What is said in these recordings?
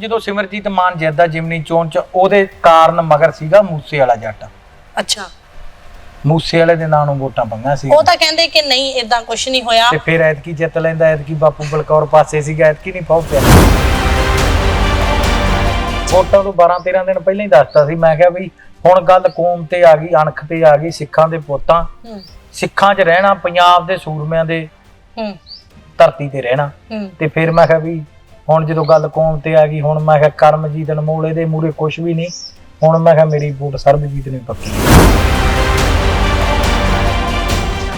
ਜਦੋਂ ਸਿਮਰਜੀਤ ਮਾਨ ਜਿੱਦਾ ਜਿਮਨੀ ਚੋਣ ਚ ਉਹਦੇ ਕਾਰਨ ਮਗਰ ਸੀਗਾ ਮੂਸੇ ਵਾਲਾ ਜੱਟ। ਅੱਛਾ। ਮੂਸੇ ਵਾਲੇ ਦੇ ਨਾਂ ਨੂੰ ਵੋਟਾਂ ਪੰਗਾ ਸੀ। ਉਹ ਤਾਂ ਕਹਿੰਦੇ ਕਿ ਨਹੀਂ ਇਦਾਂ ਕੁਝ ਨਹੀਂ ਹੋਇਆ। ਤੇ ਫਿਰ ਐਤਕੀ ਜਿੱਤ ਲੈਂਦਾ ਐਤਕੀ ਬਾਪੂ ਬਲਕੌਰ ਪਾਸੇ ਸੀਗਾ ਐਤਕੀ ਨਹੀਂ ਪਿਆ ਵੋਟਾਂ ਤੋਂ 12 13 ਦਿਨ ਪਹਿਲਾਂ ਹੀ ਦੱਸਤਾ ਸੀ। ਮੈਂ ਕਿਹਾ ਵੀ ਹੁਣ ਗੱਲ ਕੌਮ ਤੇ ਆ ਗਈ ਅਣਖ ਤੇ ਆ ਗਈ ਸਿੱਖਾਂ ਦੇ ਪੁੱਤਾਂ। ਹੂੰ। ਸਿੱਖਾਂ 'ਚ ਰਹਿਣਾ ਪੰਜਾਬ ਦੇ ਸੂਰਮਿਆਂ ਦੇ ਹੂੰ। ਧਰਤੀ ਤੇ ਰਹਿਣਾ। ਹੂੰ। ਤੇ ਫਿਰ ਮੈਂ ਕਿਹਾ ਵੀ ਹੁਣ ਜਦੋਂ ਗੱਲ ਕੌਮ ਤੇ ਆ ਗਈ ਹੁਣ ਮੈਂ ਕਿਹਾ ਕਰਮਜੀਤ ਅਨਮੋਲ ਇਹਦੇ ਮੂਰੇ ਕੁਝ ਵੀ ਨਹੀਂ ਹੁਣ ਮੈਂ ਕਿਹਾ ਮੇਰੀ ਵੋਟ ਸਰਬਜੀਤ ਨੂੰ ਪੱਕੀ।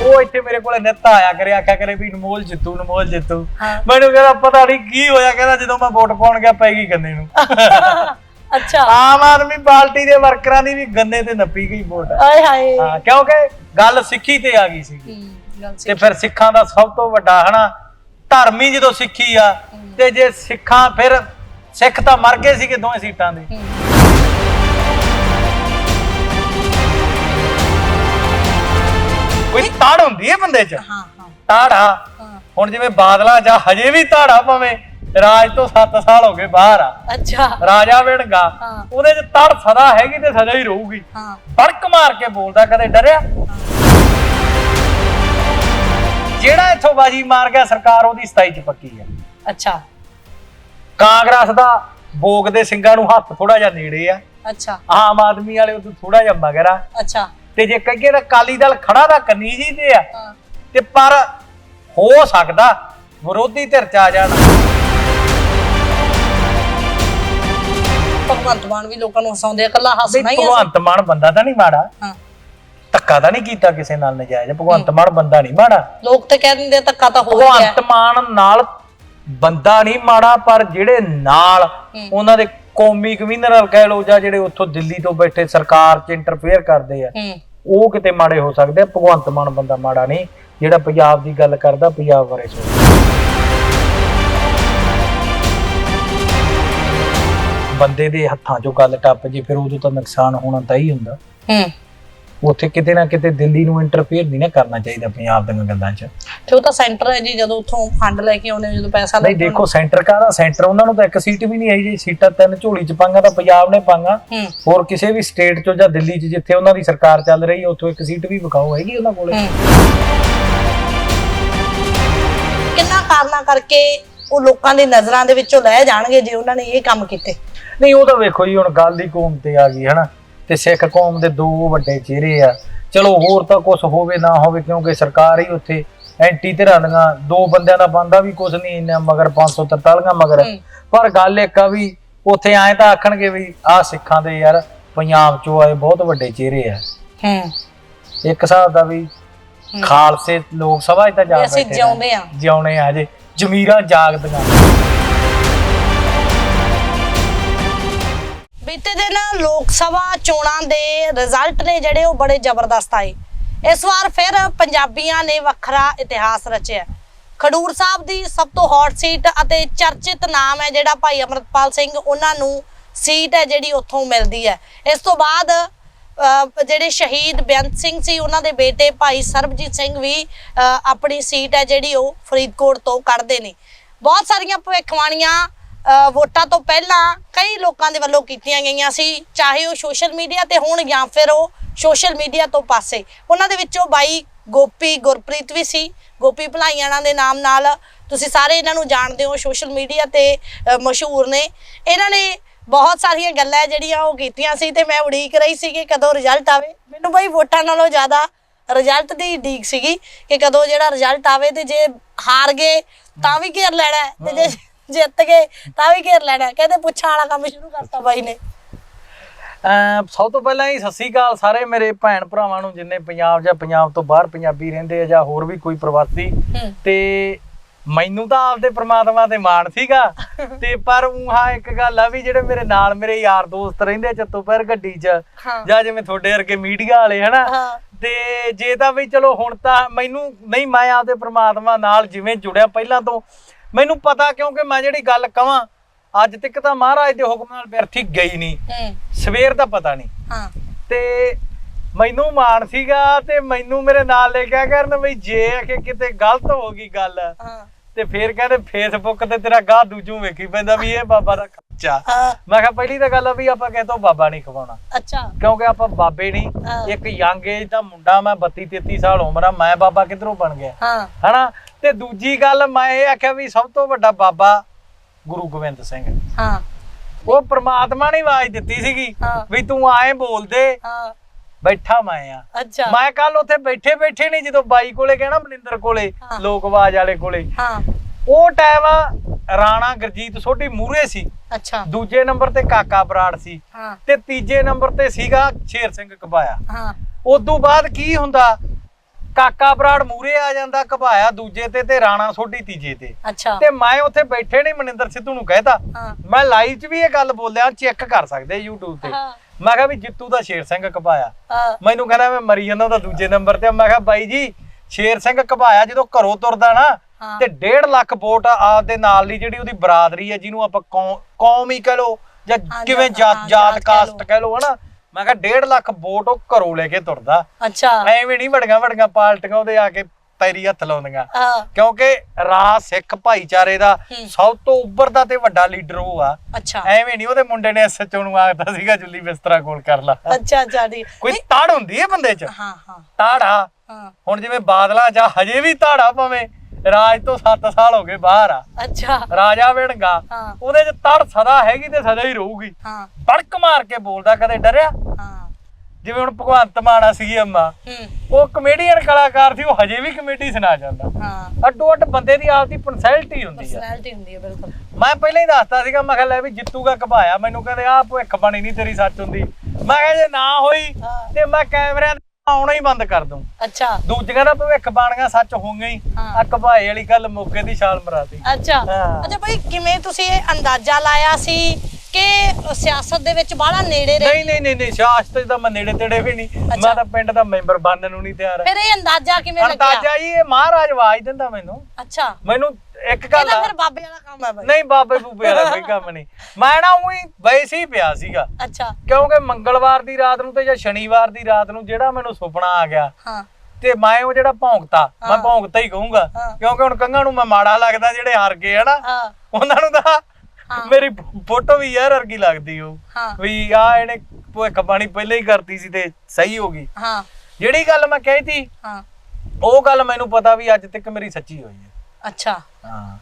ਉਹ ਇੱਥੇ ਮੇਰੇ ਕੋਲੇ ਨਿੱਤ ਆਇਆ ਕਰੇ ਆਖਿਆ ਕਰੇ ਵੀ ਅਨਮੋਲ ਜਿੱਤੂ ਅਨਮੋਲ ਜਿੱਤੂ। ਮੈਨੂੰ ਕਹਿੰਦਾ ਪਤਾ ਨਹੀਂ ਕੀ ਹੋਇਆ ਕਹਿੰਦਾ ਜਦੋਂ ਮੈਂ ਵੋਟ ਪਾਉਣ ਗਿਆ ਪੈ ਗਈ ਗੰਨੇ ਨੂੰ। ਅੱਛਾ। ਆਮ ਆਦਮੀ ਪਾਰਟੀ ਦੇ ਵਰਕਰਾਂ ਦੀ ਵੀ ਗੰਨੇ ਤੇ ਨੱਪੀ ਗਈ ਵੋਟ। ਆਏ ਹਾਏ। ਹਾਂ ਕਿਉਂਕਿ ਗੱਲ ਸਿੱਖੀ ਤੇ ਆ ਗਈ ਸੀ। ਤੇ ਫਿਰ ਸਿੱਖਾਂ ਦਾ ਸਭ ਤੋਂ ਵੱਡਾ ਹਨਾ ਧਰਮ ਜਦੋਂ ਸਿੱਖੀ ਆ ਤੇ ਜੇ ਸਿੱਖਾਂ ਫਿਰ ਸਿੱਖ ਤਾਂ ਮਰ ਗਏ ਸੀਗੇ ਦੋਵੇਂ ਸੀਟਾਂ ਦੇ। ਕੋਈ ਤਾੜ ਹੁੰਦੀ ਹੈ ਬੰਦੇ 'ਚ? ਹਾਂ ਹਾਂ। ਤਾੜ। ਹੁਣ ਜਿਵੇਂ ਬਾਦਲਾਂ ਆ, ਹਜੇ ਵੀ ਤਾੜਾ ਪਵੇ ਰਾਜ ਤੋਂ 7 ਸਾਲ ਹੋ ਗਏ ਬਾਹਰ ਆ। ਅੱਛਾ। ਰਾਜਾ ਵਿਣਗਾ ਹਾਂ। ਉਹਦੇ 'ਚ ਤੜ ਸਦਾ ਹੈਗੀ ਤੇ ਸਦਾ ਹੀ ਰਹੂਗੀ। ਹਾਂ। ਫੜਕ ਮਾਰ ਕੇ ਬੋਲਦਾ ਕਦੇ ਡਰਿਆ? ਜਿਹੜਾ ਇੱਥੋਂ ਬਾਜੀ ਮਾਰ ਗਿਆ ਸਰਕਾਰ ਉਹਦੀ 27 ਚ ਪੱਕੀ ਹੈ ਅੱਛਾ। ਕਾਂਗਰਸ ਦਾ ਬੋਗ ਦੇ ਸਿੰਘਾਂ ਨੂੰ ਹੱਥ ਥੋੜਾ ਜਿਹਾ ਨੇੜੇ ਆ। ਅੱਛਾ। ਆਮ ਆਦਮੀ ਵਾਲੇ ਉਦੋਂ ਥੋੜਾ ਜਿਹਾ ਮਗਰ ਆ। ਅੱਛਾ। ਤੇ ਜੇ ਕਹੀਏ ਤਾਂ ਕਾਲੀ ਦਲ ਖੜਾ ਦਾ ਕੰਨੀ ਜੀ ਤੇ ਆ। ਹਾਂ। ਤੇ ਪਰ ਹੋ ਸਕਦਾ ਵਿਰੋਧੀ ਧਿਰ ਚ ਆ ਜਾਣ। ਭਗਵੰਤ ਮਾਨ ਵੀ ਲੋਕਾਂ ਨੂੰ ਹਸਾਉਂਦੇ ਆ ਕੱਲਾ ਵੀ ਹੱਸਣਾ ਹੀ ਆ ਭਗਵੰਤ ਮਾਨ ਬੰਦਾ ਤਾਂ ਨਹੀਂ ਮਾੜਾ। ਹਾਂ। ਧੱਕਾ ਤਾਂ ਨਹੀਂ ਕੀਤਾ ਕਿਸੇ ਨਾਲ ਨਜਾਇਜ਼। ਭਗਵੰਤ ਮਾਨ ਬੰਦਾ ਨਹੀਂ ਮਾੜਾ। ਲੋਕ ਤੇ ਕਹਿ ਦਿੰਦੇ ਆ ਧੱਕਾ ਤਾਂ ਹੋ ਗਿਆ। ਭਗਵੰਤ ਮਾਨ ਨਾਲ ਬੰਦਾ ਨਹੀਂ ਮਾੜਾ ਪਰ ਜਿਹੜੇ ਨਾਲ। ਉਹਨਾਂ ਦੇ ਕੌਮੀ ਕਮਿਸ਼ਨਰ ਕਹਿ ਲੋ ਜਾਂ ਜਿਹੜੇ ਉੱਥੋਂ ਦਿੱਲੀ ਤੋਂ ਬੈਠੇ ਸਰਕਾਰ 'ਚ ਇੰਟਰਫੇਅਰ ਕਰਦੇ ਆ ਉਹ ਕਿਤੇ ਮਾੜੇ ਹੋ ਸਕਦੇ ਆ। ਭਗਵੰਤ ਮਾਨ ਬੰਦਾ ਮਾੜਾ ਨਹੀਂ ਜਿਹੜਾ ਪੰਜਾਬ ਦੀ ਗੱਲ ਕਰਦਾ ਪੰਜਾਬ ਬਾਰੇ ਸੋਚਦਾ। ਬੰਦੇ ਦੇ ਹੱਥਾਂ 'ਚੋਂ ਗੱਲ ਟੱਪ ਜੇ ਫਿਰ ਉਦੋਂ ਤਾਂ ਨੁਕਸਾਨ ਹੋਣਾ ਤਾਂ ਹੀ ਹੁੰਦਾ। ਹੂੰ। ਉੱਥੇ ਕਿਤੇ ਨਾ ਕਿਤੇ ਦਿੱਲੀ ਨੂੰ ਇੰਟਰਫੇਅਰ ਨਹੀਂ ਨਾ ਕਰਨਾ ਚਾਹੀਦਾ ਪੰਜਾਬ ਦੀਆਂ ਗੱਲਾਂ 'ਚ। ਤੇ ਉਹ ਤਾਂ ਸੈਂਟਰ ਹੈ ਜੀ ਜਦੋਂ ਉੱਥੋਂ ਫੰਡ ਲੈ ਕੇ ਆਉਂਦੇ ਹੋ, ਜਦੋਂ ਪੈਸਾ ਲੈ ਨਹੀਂ ਕੇ ਦੇਖੋ ਸੈਂਟਰ ਕਾਹਦਾ? ਸੈਂਟਰ ਉਹਨਾਂ ਨੂੰ ਤਾਂ ਇੱਕ ਸੀਟ ਵੀ ਨਹੀਂ ਆਈ ਜੀ। ਸੀਟਾਂ ਤਿੰਨ ਝੋਲੀ 'ਚ ਪਾਂਗਾ ਤਾਂ ਪੰਜਾਬ ਨੇ ਪਾਂਗਾ ਹੋਰ ਕਿਸੇ ਵੀ ਸਟੇਟ 'ਚੋਂ ਜਾਂ ਦਿੱਲੀ 'ਚ ਜਿੱਥੇ ਉਹਨਾਂ ਦੀ ਸਰਕਾਰ ਚੱਲ ਰਹੀ ਹੈ ਉੱਥੋਂ ਇੱਕ ਸੀਟ ਵੀ ਵਿਖਾਓ ਹੈਗੀ ਉਹਨਾਂ ਕੋਲੇ? ਕਿੰਨਾ ਕਾਰਨਾ ਕਰਕੇ ਉਹ ਲੋਕਾਂ ਦੀ ਨਜ਼ਰਾਂ ਦੇ ਵਿੱਚੋਂ ਲੈ ਜਾਣਗੇ ਜੇ ਉਹਨਾਂ ਨੇ ਇਹ ਕੰਮ ਕੀਤੇ? ਨਹੀਂ ਉਹ ਤਾਂ ਵੇਖੋ ਜੀ ਹੁਣ ਗੱਲ ਹੀ ਕੌਮ ਤੇ ਆ ਗਈ ਹਨਾ? ਤੇ ਸਿੱਖ ਕੌਮ ਦੇ ਦੋ ਵੱਡੇ ਚਿਹਰੇ ਆ। ਚਲੋ ਹੋਰ ਤਾਂ ਕੁਝ ਹੋਵੇ ਨਾ ਹੋਵੇ ਕਿਉਂਕਿ ਸਰਕਾਰ ਹੀ ਉੱਥੇ ਐਂਟੀ ਧਿਰਾਂ ਦੀਆਂ ਦੋ ਬੰਦਿਆਂ ਦਾ ਬੰਦਾ ਵੀ ਕੁਝ ਨਹੀਂ ਇੰਨਾ ਮਗਰ 543 ਮਗਰ। ਪਰ ਗੱਲ ਇੱਕ ਆ ਵੀ ਉੱਥੇ ਐਂ ਤਾਂ ਆਖਣਗੇ ਵੀ ਆਹ ਸਿੱਖਾਂ ਦੇ ਯਾਰ ਪੰਜਾਬ ਚੋਂ ਆਏ ਬਹੁਤ ਵੱਡੇ ਚਿਹਰੇ ਆ। ਹੂੰ। ਇੱਕ ਹਿਸਾਬ ਦਾ ਵੀ ਖਾਲਸੇ ਲੋਕ ਸਭਾ 'ਚ ਤਾਂ ਜਾ ਅਸੀਂ ਬੈਠੇ। ਜਿਉਂਦੇ ਆ ਜਿਉਣੇ ਆ ਜੇ ਜ਼ਮੀਰਾਂ ਜਾਗਦੀਆਂ। ਬੀਤੇ ਦਿਨ ਲੋਕ ਸਭਾ ਚੋਣਾਂ ਦੇ ਰਿਜ਼ਲਟ ਨੇ ਜਿਹੜੇ ਉਹ ਬੜੇ ਜ਼ਬਰਦਸਤ ਆਏ। ਇਸ ਵਾਰ ਫਿਰ ਪੰਜਾਬੀਆਂ ਨੇ ਵੱਖਰਾ ਇਤਿਹਾਸ ਰਚਿਆ। ਖਡੂਰ ਸਾਹਿਬ ਦੀ ਸਭ ਤੋਂ ਹੌਟ ਸੀਟ ਅਤੇ ਚਰਚਿਤ ਨਾਮ ਹੈ ਜਿਹੜਾ ਭਾਈ ਅਮਰਤਪਾਲ ਸਿੰਘ, ਉਹਨਾਂ ਨੂੰ ਸੀਟ ਹੈ ਜਿਹੜੀ ਉੱਥੋਂ ਮਿਲਦੀ ਹੈ। ਇਸ ਤੋਂ ਬਾਅਦ ਜਿਹੜੇ ਸ਼ਹੀਦ ਬੇਅੰਤ ਸਿੰਘ ਸੀ, ਉਹਨਾਂ ਦੇ ਬੇਟੇ ਭਾਈ ਸਰਬਜੀਤ ਸਿੰਘ ਵੀ ਆਪਣੀ ਸੀਟ ਹੈ ਜਿਹੜੀ ਉਹ ਫਰੀਦਕੋਟ ਤੋਂ ਕੱਢਦੇ ਨੇ। ਬਹੁਤ ਸਾਰੀਆਂ ਭਵਿੱਖਬਾਣੀਆਂ ਅ, ਵੋਟਾਂ ਤੋਂ ਪਹਿਲਾਂ ਕਈ ਲੋਕਾਂ ਦੇ ਵੱਲੋਂ ਕੀਤੀਆਂ ਗਈਆਂ ਸੀ ਚਾਹੇ ਉਹ ਸੋਸ਼ਲ ਮੀਡੀਆ ਤੇ ਹੋਣ ਜਾਂ ਫਿਰ ਉਹ ਸੋਸ਼ਲ ਮੀਡੀਆ ਤੋਂ ਪਾਸੇ। ਉਹਨਾਂ ਦੇ ਵਿੱਚੋਂ ਬਾਈ ਗੋਪੀ ਗੁਰਪ੍ਰੀਤ ਵੀ ਸੀ। ਗੋਪੀ ਭਲਾਈਆਣਾ ਦੇ ਨਾਮ ਨਾਲ ਤੁਸੀਂ ਸਾਰੇ ਇਹਨਾਂ ਨੂੰ ਜਾਣਦੇ ਹੋ ਸੋਸ਼ਲ ਮੀਡੀਆ ਤੇ ਅ, ਮਸ਼ਹੂਰ ਨੇ। ਇਹਨਾਂ ਨੇ ਬਹੁਤ ਸਾਰੀਆਂ ਗੱਲਾਂ ਜਿਹੜੀਆਂ ਉਹ ਕੀਤੀਆਂ ਸੀ ਤੇ ਮੈਂ ਉਡੀਕ ਰਹੀ ਸੀ ਕਿ ਕਦੋਂ ਰਿਜ਼ਲਟ ਆਵੇ। ਮੈਨੂੰ ਬਾਈ ਵੋਟਾਂ ਨਾਲੋਂ ਜ਼ਿਆਦਾ ਰਿਜ਼ਲਟ ਦੀ ਉਡੀਕ ਸੀਗੀ ਕਿ ਕਦੋਂ ਜਿਹੜਾ ਰਿਜ਼ਲਟ ਆਵੇ ਤੇ ਜੇ ਹਾਰ ਗਏ ਤਾਂ ਵੀ ਘੇਰ ਲੈਣਾ ਹੈ, ਤੇ ਜੇ ਜਿੱਤ ਗਏ ਤਾਂ ਵੀ ਘੇਰ ਲੈਣਾ। ਕਹਿੰਦੇ ਪੁੱਛਾਂ ਵਾਲਾ ਕੰਮ ਸ਼ੁਰੂ ਕਰਤਾ ਬਾਈ ਨੇ। ਅਮ ਸਭ ਤੋਂ ਪਹਿਲਾਂ ਹੀ ਸਤਿ ਸ੍ਰੀ ਅਕਾਲ ਸਾਰੇ ਮੇਰੇ ਭੈਣ ਭਰਾਵਾਂ ਨੂੰ ਜਿੰਨੇ ਪੰਜਾਬ ਜਾਂ ਪੰਜਾਬ ਤੋਂ ਬਾਹਰ ਪੰਜਾਬੀ ਰਹਿੰਦੇ ਆ ਜਾਂ ਹੋਰ ਵੀ ਕੋਈ ਪ੍ਰਵਾਸੀ। ਹੂੰ। ਤੇ ਮੈਨੂੰ ਤਾਂ ਆਪਦੇ ਪ੍ਰਮਾਤਮਾ ਤੇ ਮਾਣ ਸੀਗਾ। ਤੇ ਪਰ ਉਹ ਹਾਂ ਇੱਕ ਗੱਲ ਆ ਵੀ ਜਿਹੜੇ ਮੇਰੇ ਨਾਲ ਮੇਰੇ ਯਾਰ ਦੋਸਤ ਰਹਿੰਦੇ ਆ ਚੱਤੋ ਪੈਰ ਗੱਡੀ 'ਚ ਹਾਂ। ਜਾਂ ਜਿਵੇਂ ਤੁਹਾਡੇ ਵਰਗੇ ਮੀਡੀਆ ਵਾਲੇ ਹਨਾ? ਹਾਂ। ਤੇ ਜੇ ਤਾਂ ਵੀ ਚਲੋ ਹੁਣ ਤਾਂ ਮੈਨੂੰ ਨਹੀਂ ਮੈਂ ਆਪਦੇ ਪ੍ਰਮਾਤਮਾ ਨਾਲ ਜਿਵੇਂ ਜੁੜਿਆ ਪਹਿਲਾਂ ਤੋਂ ਮੈਨੂੰ ਪਤਾ ਕਿਉਂਕਿ ਮੈਂ ਜਿਹੜੀ ਗੱਲ ਕਵਾਂ ਅੱਜ ਤੱਕ ਤਾਂ ਮਹਾਰਾਜ ਦੇ ਹੁਕਮ ਨਾਲ ਬਿਰਥੀ ਗਈ ਨਹੀਂ। ਹੂੰ। ਸਵੇਰ ਦਾ ਪਤਾ ਨਹੀਂ। ਹਾਂ। ਤੇ ਮੈਨੂੰ ਮਾਣ ਸੀਗਾ ਤੇ ਮੈਨੂੰ ਮੇਰੇ ਨਾਲ ਲੈ ਕੇ ਕਰਨ ਵੀ ਜੇ ਕਿ ਕਿਤੇ ਗਲਤ ਹੋ ਗਈ ਗੱਲ ਹਾਂ। ਤੇ ਫੇਰ ਕਹਿੰਦੇ ਫੇਸਬੁੱਕ ਤੇ ਤੇਰਾ ਗਾਹ ਦੂਜੂ ਵੇਖੀ ਪੈਂਦਾ ਵੀ ਇਹ ਬਾਬਾ ਦਾ ਖਰਚਾ। ਮੈਂ ਕਿਹਾ ਪਹਿਲੀ ਤਾਂ ਗੱਲ ਆ ਵੀ ਆਪਾਂ ਕਿਤੋਂ ਬਾਬਾ ਨਹੀਂ ਖਵਾਉਣਾ। ਅੱਛਾ। ਕਿਉਂਕਿ ਆਪਾਂ ਬਾਬੇ ਨਹੀਂ। ਇੱਕ ਯੰਗ ਏਜ ਦਾ ਮੁੰਡਾ ਮੈਂ 32 33 ਸਾਲ ਉਮਰ ਆ ਮੈਂ ਬਾਬਾ ਕਿਧਰੋਂ ਬਣ ਗਿਆ। ਹਾਂ। ਹਨਾ? ਤੇ ਦੂਜੀ ਗੱਲ ਮੈਂ ਇਹ ਆਖਿਆ ਵੀ ਸਭ ਤੋਂ ਵੱਡਾ ਬਾਬਾ ਗੁਰੂ ਗੋਬਿੰਦ ਸਿੰਘ। ਹਾਂ। ਉਹ ਪ੍ਰਮਾਤਮਾ ਨੇ ਆਵਾਜ਼ ਦਿੱਤੀ ਸੀਗੀ। ਵੀ ਤੂੰ ਆਏ ਬੋਲ ਦੇ। ਹਾਂ। ਬੈਠਾ ਮੈਂ ਆ। ਅੱਛਾ। ਮੈਂ ਕੱਲ ਉੱਥੇ ਬੈਠੇ ਬੈਠੇ ਨਹੀਂ ਜਦੋਂ ਬਾਈ ਕੋਲੇ ਨਾ ਮਨਿੰਦਰ ਕੋਲੇ। ਲੋਕ ਆਵਾਜ਼ ਵਾਲੇ ਕੋਲੇ। ਹਾਂ। ਉਹ ਟਾਈਮ ਰਾਣਾ ਗੁਰਜੀਤ ਸੋਢੀ ਮੂਰੇ ਸੀ। ਅੱਛਾ। ਦੂਜੇ ਨੰਬਰ ਤੇ ਕਾਕਾ ਬਰਾੜ ਸੀ। ਹਾਂ। ਤੇ ਤੀਜੇ ਨੰਬਰ ਤੇ ਸੀਗਾ ਸ਼ੇਰ ਸਿੰਘ ਕਬਾਇਆ। ਹਾਂ। ਉਦੋਂ ਬਾਅਦ ਕੀ ਹੁੰਦਾ? ਕਾਕਾ ਬਰਾੜ ਮੂਰੇ ਆ ਜਾਂਦਾ ਕਬਾਇਆ ਦੂਜੇ ਤੇ ਤੇ ਰਾਣਾ ਸੋਢੀ ਤੀਜੇ ਤੇ। ਅੱਛਾ। ਤੇ ਮੈਂ ਉੱਥੇ ਬੈਠੇ ਨਹੀਂ ਮਨਿੰਦਰ ਸਿੱਧੂ ਨੂੰ ਕਹਿਤਾ। ਹਾਂ। ਮੈਂ ਲਾਈਵ 'ਚ ਵੀ ਇਹ ਗੱਲ ਬੋਲਿਆ ਚੈੱਕ ਕਰ ਸਕਦੇ YouTube ਤੇ। ਹਾਂ। ਮੈਂ ਕਿਹਾ ਵੀ ਜਿੱਤੂ ਦਾ ਸ਼ੇਰ ਸਿੰਘ ਕਬਾਇਆ ਹਾਂ। ਮੈਨੂੰ ਕਹਿੰਦਾ ਮੈਂ ਮਰੀ ਜਾਂਦਾ ਉਹਦਾ ਦੂਜੇ ਨੰਬਰ ਤੇ। ਮੈਂ ਕਿਹਾ ਬਾਈ ਜੀ ਸ਼ੇਰ ਸਿੰਘ ਕਬਾਇਆ ਜਦੋਂ ਘਰੋਂ ਤੁਰਦਾ ਨਾ ਹਾਂ। ਤੇ 1.5 ਲੱਖ ਵੋਟ ਆਪਦੇ ਨਾਲ ਦੀ ਜਿਹੜੀ ਉਹਦੀ ਬਰਾਦਰੀ ਹੈ ਜਿਹਨੂੰ ਆਪਾਂ ਕੌ- ਕੌਮ ਹੀ ਕਹ ਲੋ ਜਾਂ ਹਾਂ, ਕਿਵੇਂ ਜਾਤ ਹਾਂ, ਜਾਤ ਜਾਤ ਕਹਿ ਕਾਸਟ ਲਓ। ਕਹ ਲੋ ਹਨਾ। ਮੈਂ ਕਿਹਾ 1.5 ਲੱਖ ਵੋਟ ਉਹ ਘਰੋਂ ਲੈ ਕੇ ਤੁਰਦਾ। ਅੱਛਾ। ਐਵੇਂ ਨਹੀਂ ਵੜੀਆਂ ਵੜੀਆਂ ਪਾਰਟੀਆਂ ਉਹਦੇ ਆ ਕੇ ਪੈਰੀ ਹੱਥ ਲਾਉਂਦੀਆਂ। ਹਾਂ। ਕਿਉਂਕਿ ਰਾਜ ਸਿੱਖ ਭਾਈਚਾਰੇ ਦਾ। ਸਭ ਤੋਂ ਉੱਭਰਦਾ ਤੇ ਵੱਡਾ ਲੀਡਰ ਉਹ ਆ। ਅੱਛਾ। ਐਵੇਂ ਨਹੀਂ ਉਹਦੇ ਮੁੰਡੇ ਨੇ ਐਸਐਚਓ ਨੂੰ ਆਖਦਾ ਸੀਗਾ ਜੁੱਲੀ ਬਿਸਤਰਾ ਕੋਲ ਕਰ ਲਾ। ਅੱਛਾ ਅੱਛਾ ਠੀਕ ਕੋਈ ਤਾੜ ਹੁੰਦੀ ਹੈ ਬੰਦੇ 'ਚ? ਹਾਂ ਹਾਂ। ਤਾੜਾ ਹੁਣ ਜਿਵੇਂ ਬਾਦਲਾਂ ਆ, ਹਜੇ ਵੀ ਤਾੜਾ ਭਾਵੇਂ ਰਾਜ ਤੋਂ 7 ਸਾਲ ਹੋ ਗਏ ਬਾਹਰ ਆ। ਅੱਛਾ। ਰਾਜਾ ਵਿਣਗਾ ਹਾਂ। ਉਹਦੇ 'ਚ ਤੜ ਸਦਾ ਹੈਗੀ ਤੇ ਸਦਾ ਹੀ ਰਹੂਗੀ। ਹਾਂ। ਤੜਕ ਮਾਰ ਕੇ ਬੋਲਦਾ ਕਦੇ ਡਰਿਆ? ਹਾਂ। ਜਿਵੇਂ ਹੁਣ ਭਗਵੰਤ ਮਾਨ ਸੀ ਅੰਮਾ ਹੂੰ। ਉਹ ਕਮੇਡੀਅਨ ਕਲਾਕਾਰ ਸੀ ਉਹ ਹਜੇ ਵੀ ਕਮੇਡੀ ਸੁਣਾ ਜਾਂਦਾ। ਹਾਂ। ਅੱਡੋ ਅੱਡ ਬੰਦੇ ਦੀ ਆਪਦੀ ਪਰਸਨੈਲਿਟੀ ਹੁੰਦੀ ਆ। ਪਰਸਨੈਲਿਟੀ ਹੁੰਦੀ ਹੈ ਬਿਲਕੁਲ। ਮੈਂ ਪਹਿਲਾਂ ਹੀ ਦੱਸਤਾ ਸੀਗਾ ਮੈਂ ਕਿਹਾ ਲੈ ਵੀ ਜਿੱਤੂਗਾ ਘਬਾਇਆ। ਮੈਨੂੰ ਕਹਿੰਦੇ ਆ ਭਵਿੱਖ ਬਾਣੀ ਨਹੀਂ ਤੇਰੀ ਸੱਚ ਹੁੰਦੀ। ਮੈਂ ਕਿਹਾ ਜੇ ਨਾ ਹੋਈ ਹਾਂ। ਤੇ ਮੈਂ ਕੈਮਰਿਆਂ ਆਉਣਾ ਹੀ ਬੰਦ ਕਰ ਦੂੰ। ਅੱਛਾ। ਦੂਜੀਆਂ ਦਾ ਭਵਿੱਖ ਬਾਣੀਆਂ ਸੱਚ ਹੋਈਆਂ ਹੀ। ਹਾਂ। ਆ ਘਬਾਏ ਵਾਲੀ ਗੱਲ ਮੌਕੇ ਦੀ ਛਾਲ ਮਰਾਤੀ। ਅੱਛਾ। ਹਾਂ। ਅੱਛਾ ਭਾਈ ਕਿਵੇਂ ਤੁਸੀਂ ਇਹ ਅੰਦਾਜ਼ਾ ਲਾਇਆ ਸੀ ਕਿ ਸਿਆਸਤ ਦੇ ਵਿੱਚ ਬਾਹਲਾ ਨੇੜੇ ਰਹੇ ਨਹੀਂ ਨਹੀਂ ਨਹੀਂ ਨਹੀਂ ਸਿਆਸਤ ਦਾ ਮੈਂ ਨੇੜੇ ਤੇੜੇ ਵੀ ਨਹੀਂ। ਮੈਂ ਤਾਂ ਪਿੰਡ ਦਾ ਮੈਂਬਰ ਬਣਨ ਨੂੰ ਨਹੀਂ ਤਿਆਰ। ਫਿਰ ਇਹ ਅੰਦਾਜ਼ਾ ਕਿਵੇਂ ਲੱਗਿਆ? ਅੰਦਾਜ਼ਾ ਹੀ ਇਹ ਮਹਾਰਾਜ ਆਵਾਜ਼ ਦਿੰਦਾ ਮੈਨੂੰ। ਅੱਛਾ। ਮੈਨੂੰ ਇੱਕ ਗੱਲ ਇਹਦਾ ਆ। ਫਿਰ ਬਾਬੇ ਵਾਲਾ ਕੰਮ ਹੈ ਭਾਈ ਨਹੀਂ ਬਾਬੇ ਬੂਬੇ ਵਾਲਾ ਕੋਈ ਕੰਮ ਨਹੀਂ। ਮੈਂ ਨਾ ਉਹੀ ਵੈਸੇ ਹੀ ਪਿਆ ਸੀਗਾ। ਅੱਛਾ। ਕਿਉਂਕਿ ਮੰਗਲਵਾਰ ਦੀ ਰਾਤ ਨੂੰ ਤੇ ਜਾਂ ਸ਼ਨੀਵਾਰ ਦੀ ਰਾਤ ਨੂੰ ਜਿਹੜਾ ਮੈਨੂੰ ਸੁਪਨਾ ਆ ਗਿਆ ਹਾਂ। ਤੇ ਮੈਂ ਉਹ ਜਿਹੜਾ ਭੌਂਕਤਾ ਮੈਂ। ਭੌਂਕਤਾ ਹੀ ਕਹੂੰਗਾ। ਕਿਉਂਕਿ ਹੁਣ ਕੰਗਾਂ ਨੂੰ ਮੈਂ ਮਾੜਾ ਲੱਗਦਾ ਜਿਹੜੇ ਹਾਰ ਗਏ ਹਨਾ ਉਹਨਾਂ ਨੂੰ ਤਾਂ। ਮੇਰੀ ਫੋਟੋ ਵੀ ਯਾਰ ਵਰਗੀ ਲੱਗਦੀ ਉਹ। ਵੀ ਆ ਇਹਨੇ ਭੁੱਖ ਬਾਣੀ ਪਹਿਲਾਂ ਹੀ ਕਰਤੀ ਸੀ ਤੇ ਸਹੀ ਹੋ ਗਈ। ਹਾਂ। ਜਿਹੜੀ ਗੱਲ ਮੈਂ ਕਹੀ ਤੀ ਹਾਂ। ਉਹ ਗੱਲ ਮੈਨੂੰ ਪਤਾ ਵੀ ਅੱਜ ਤੱਕ ਮੇਰੀ ਸੱਚੀ ਹੋਈ ਹੈ। ਅੱਛਾ। ਹਾਂ।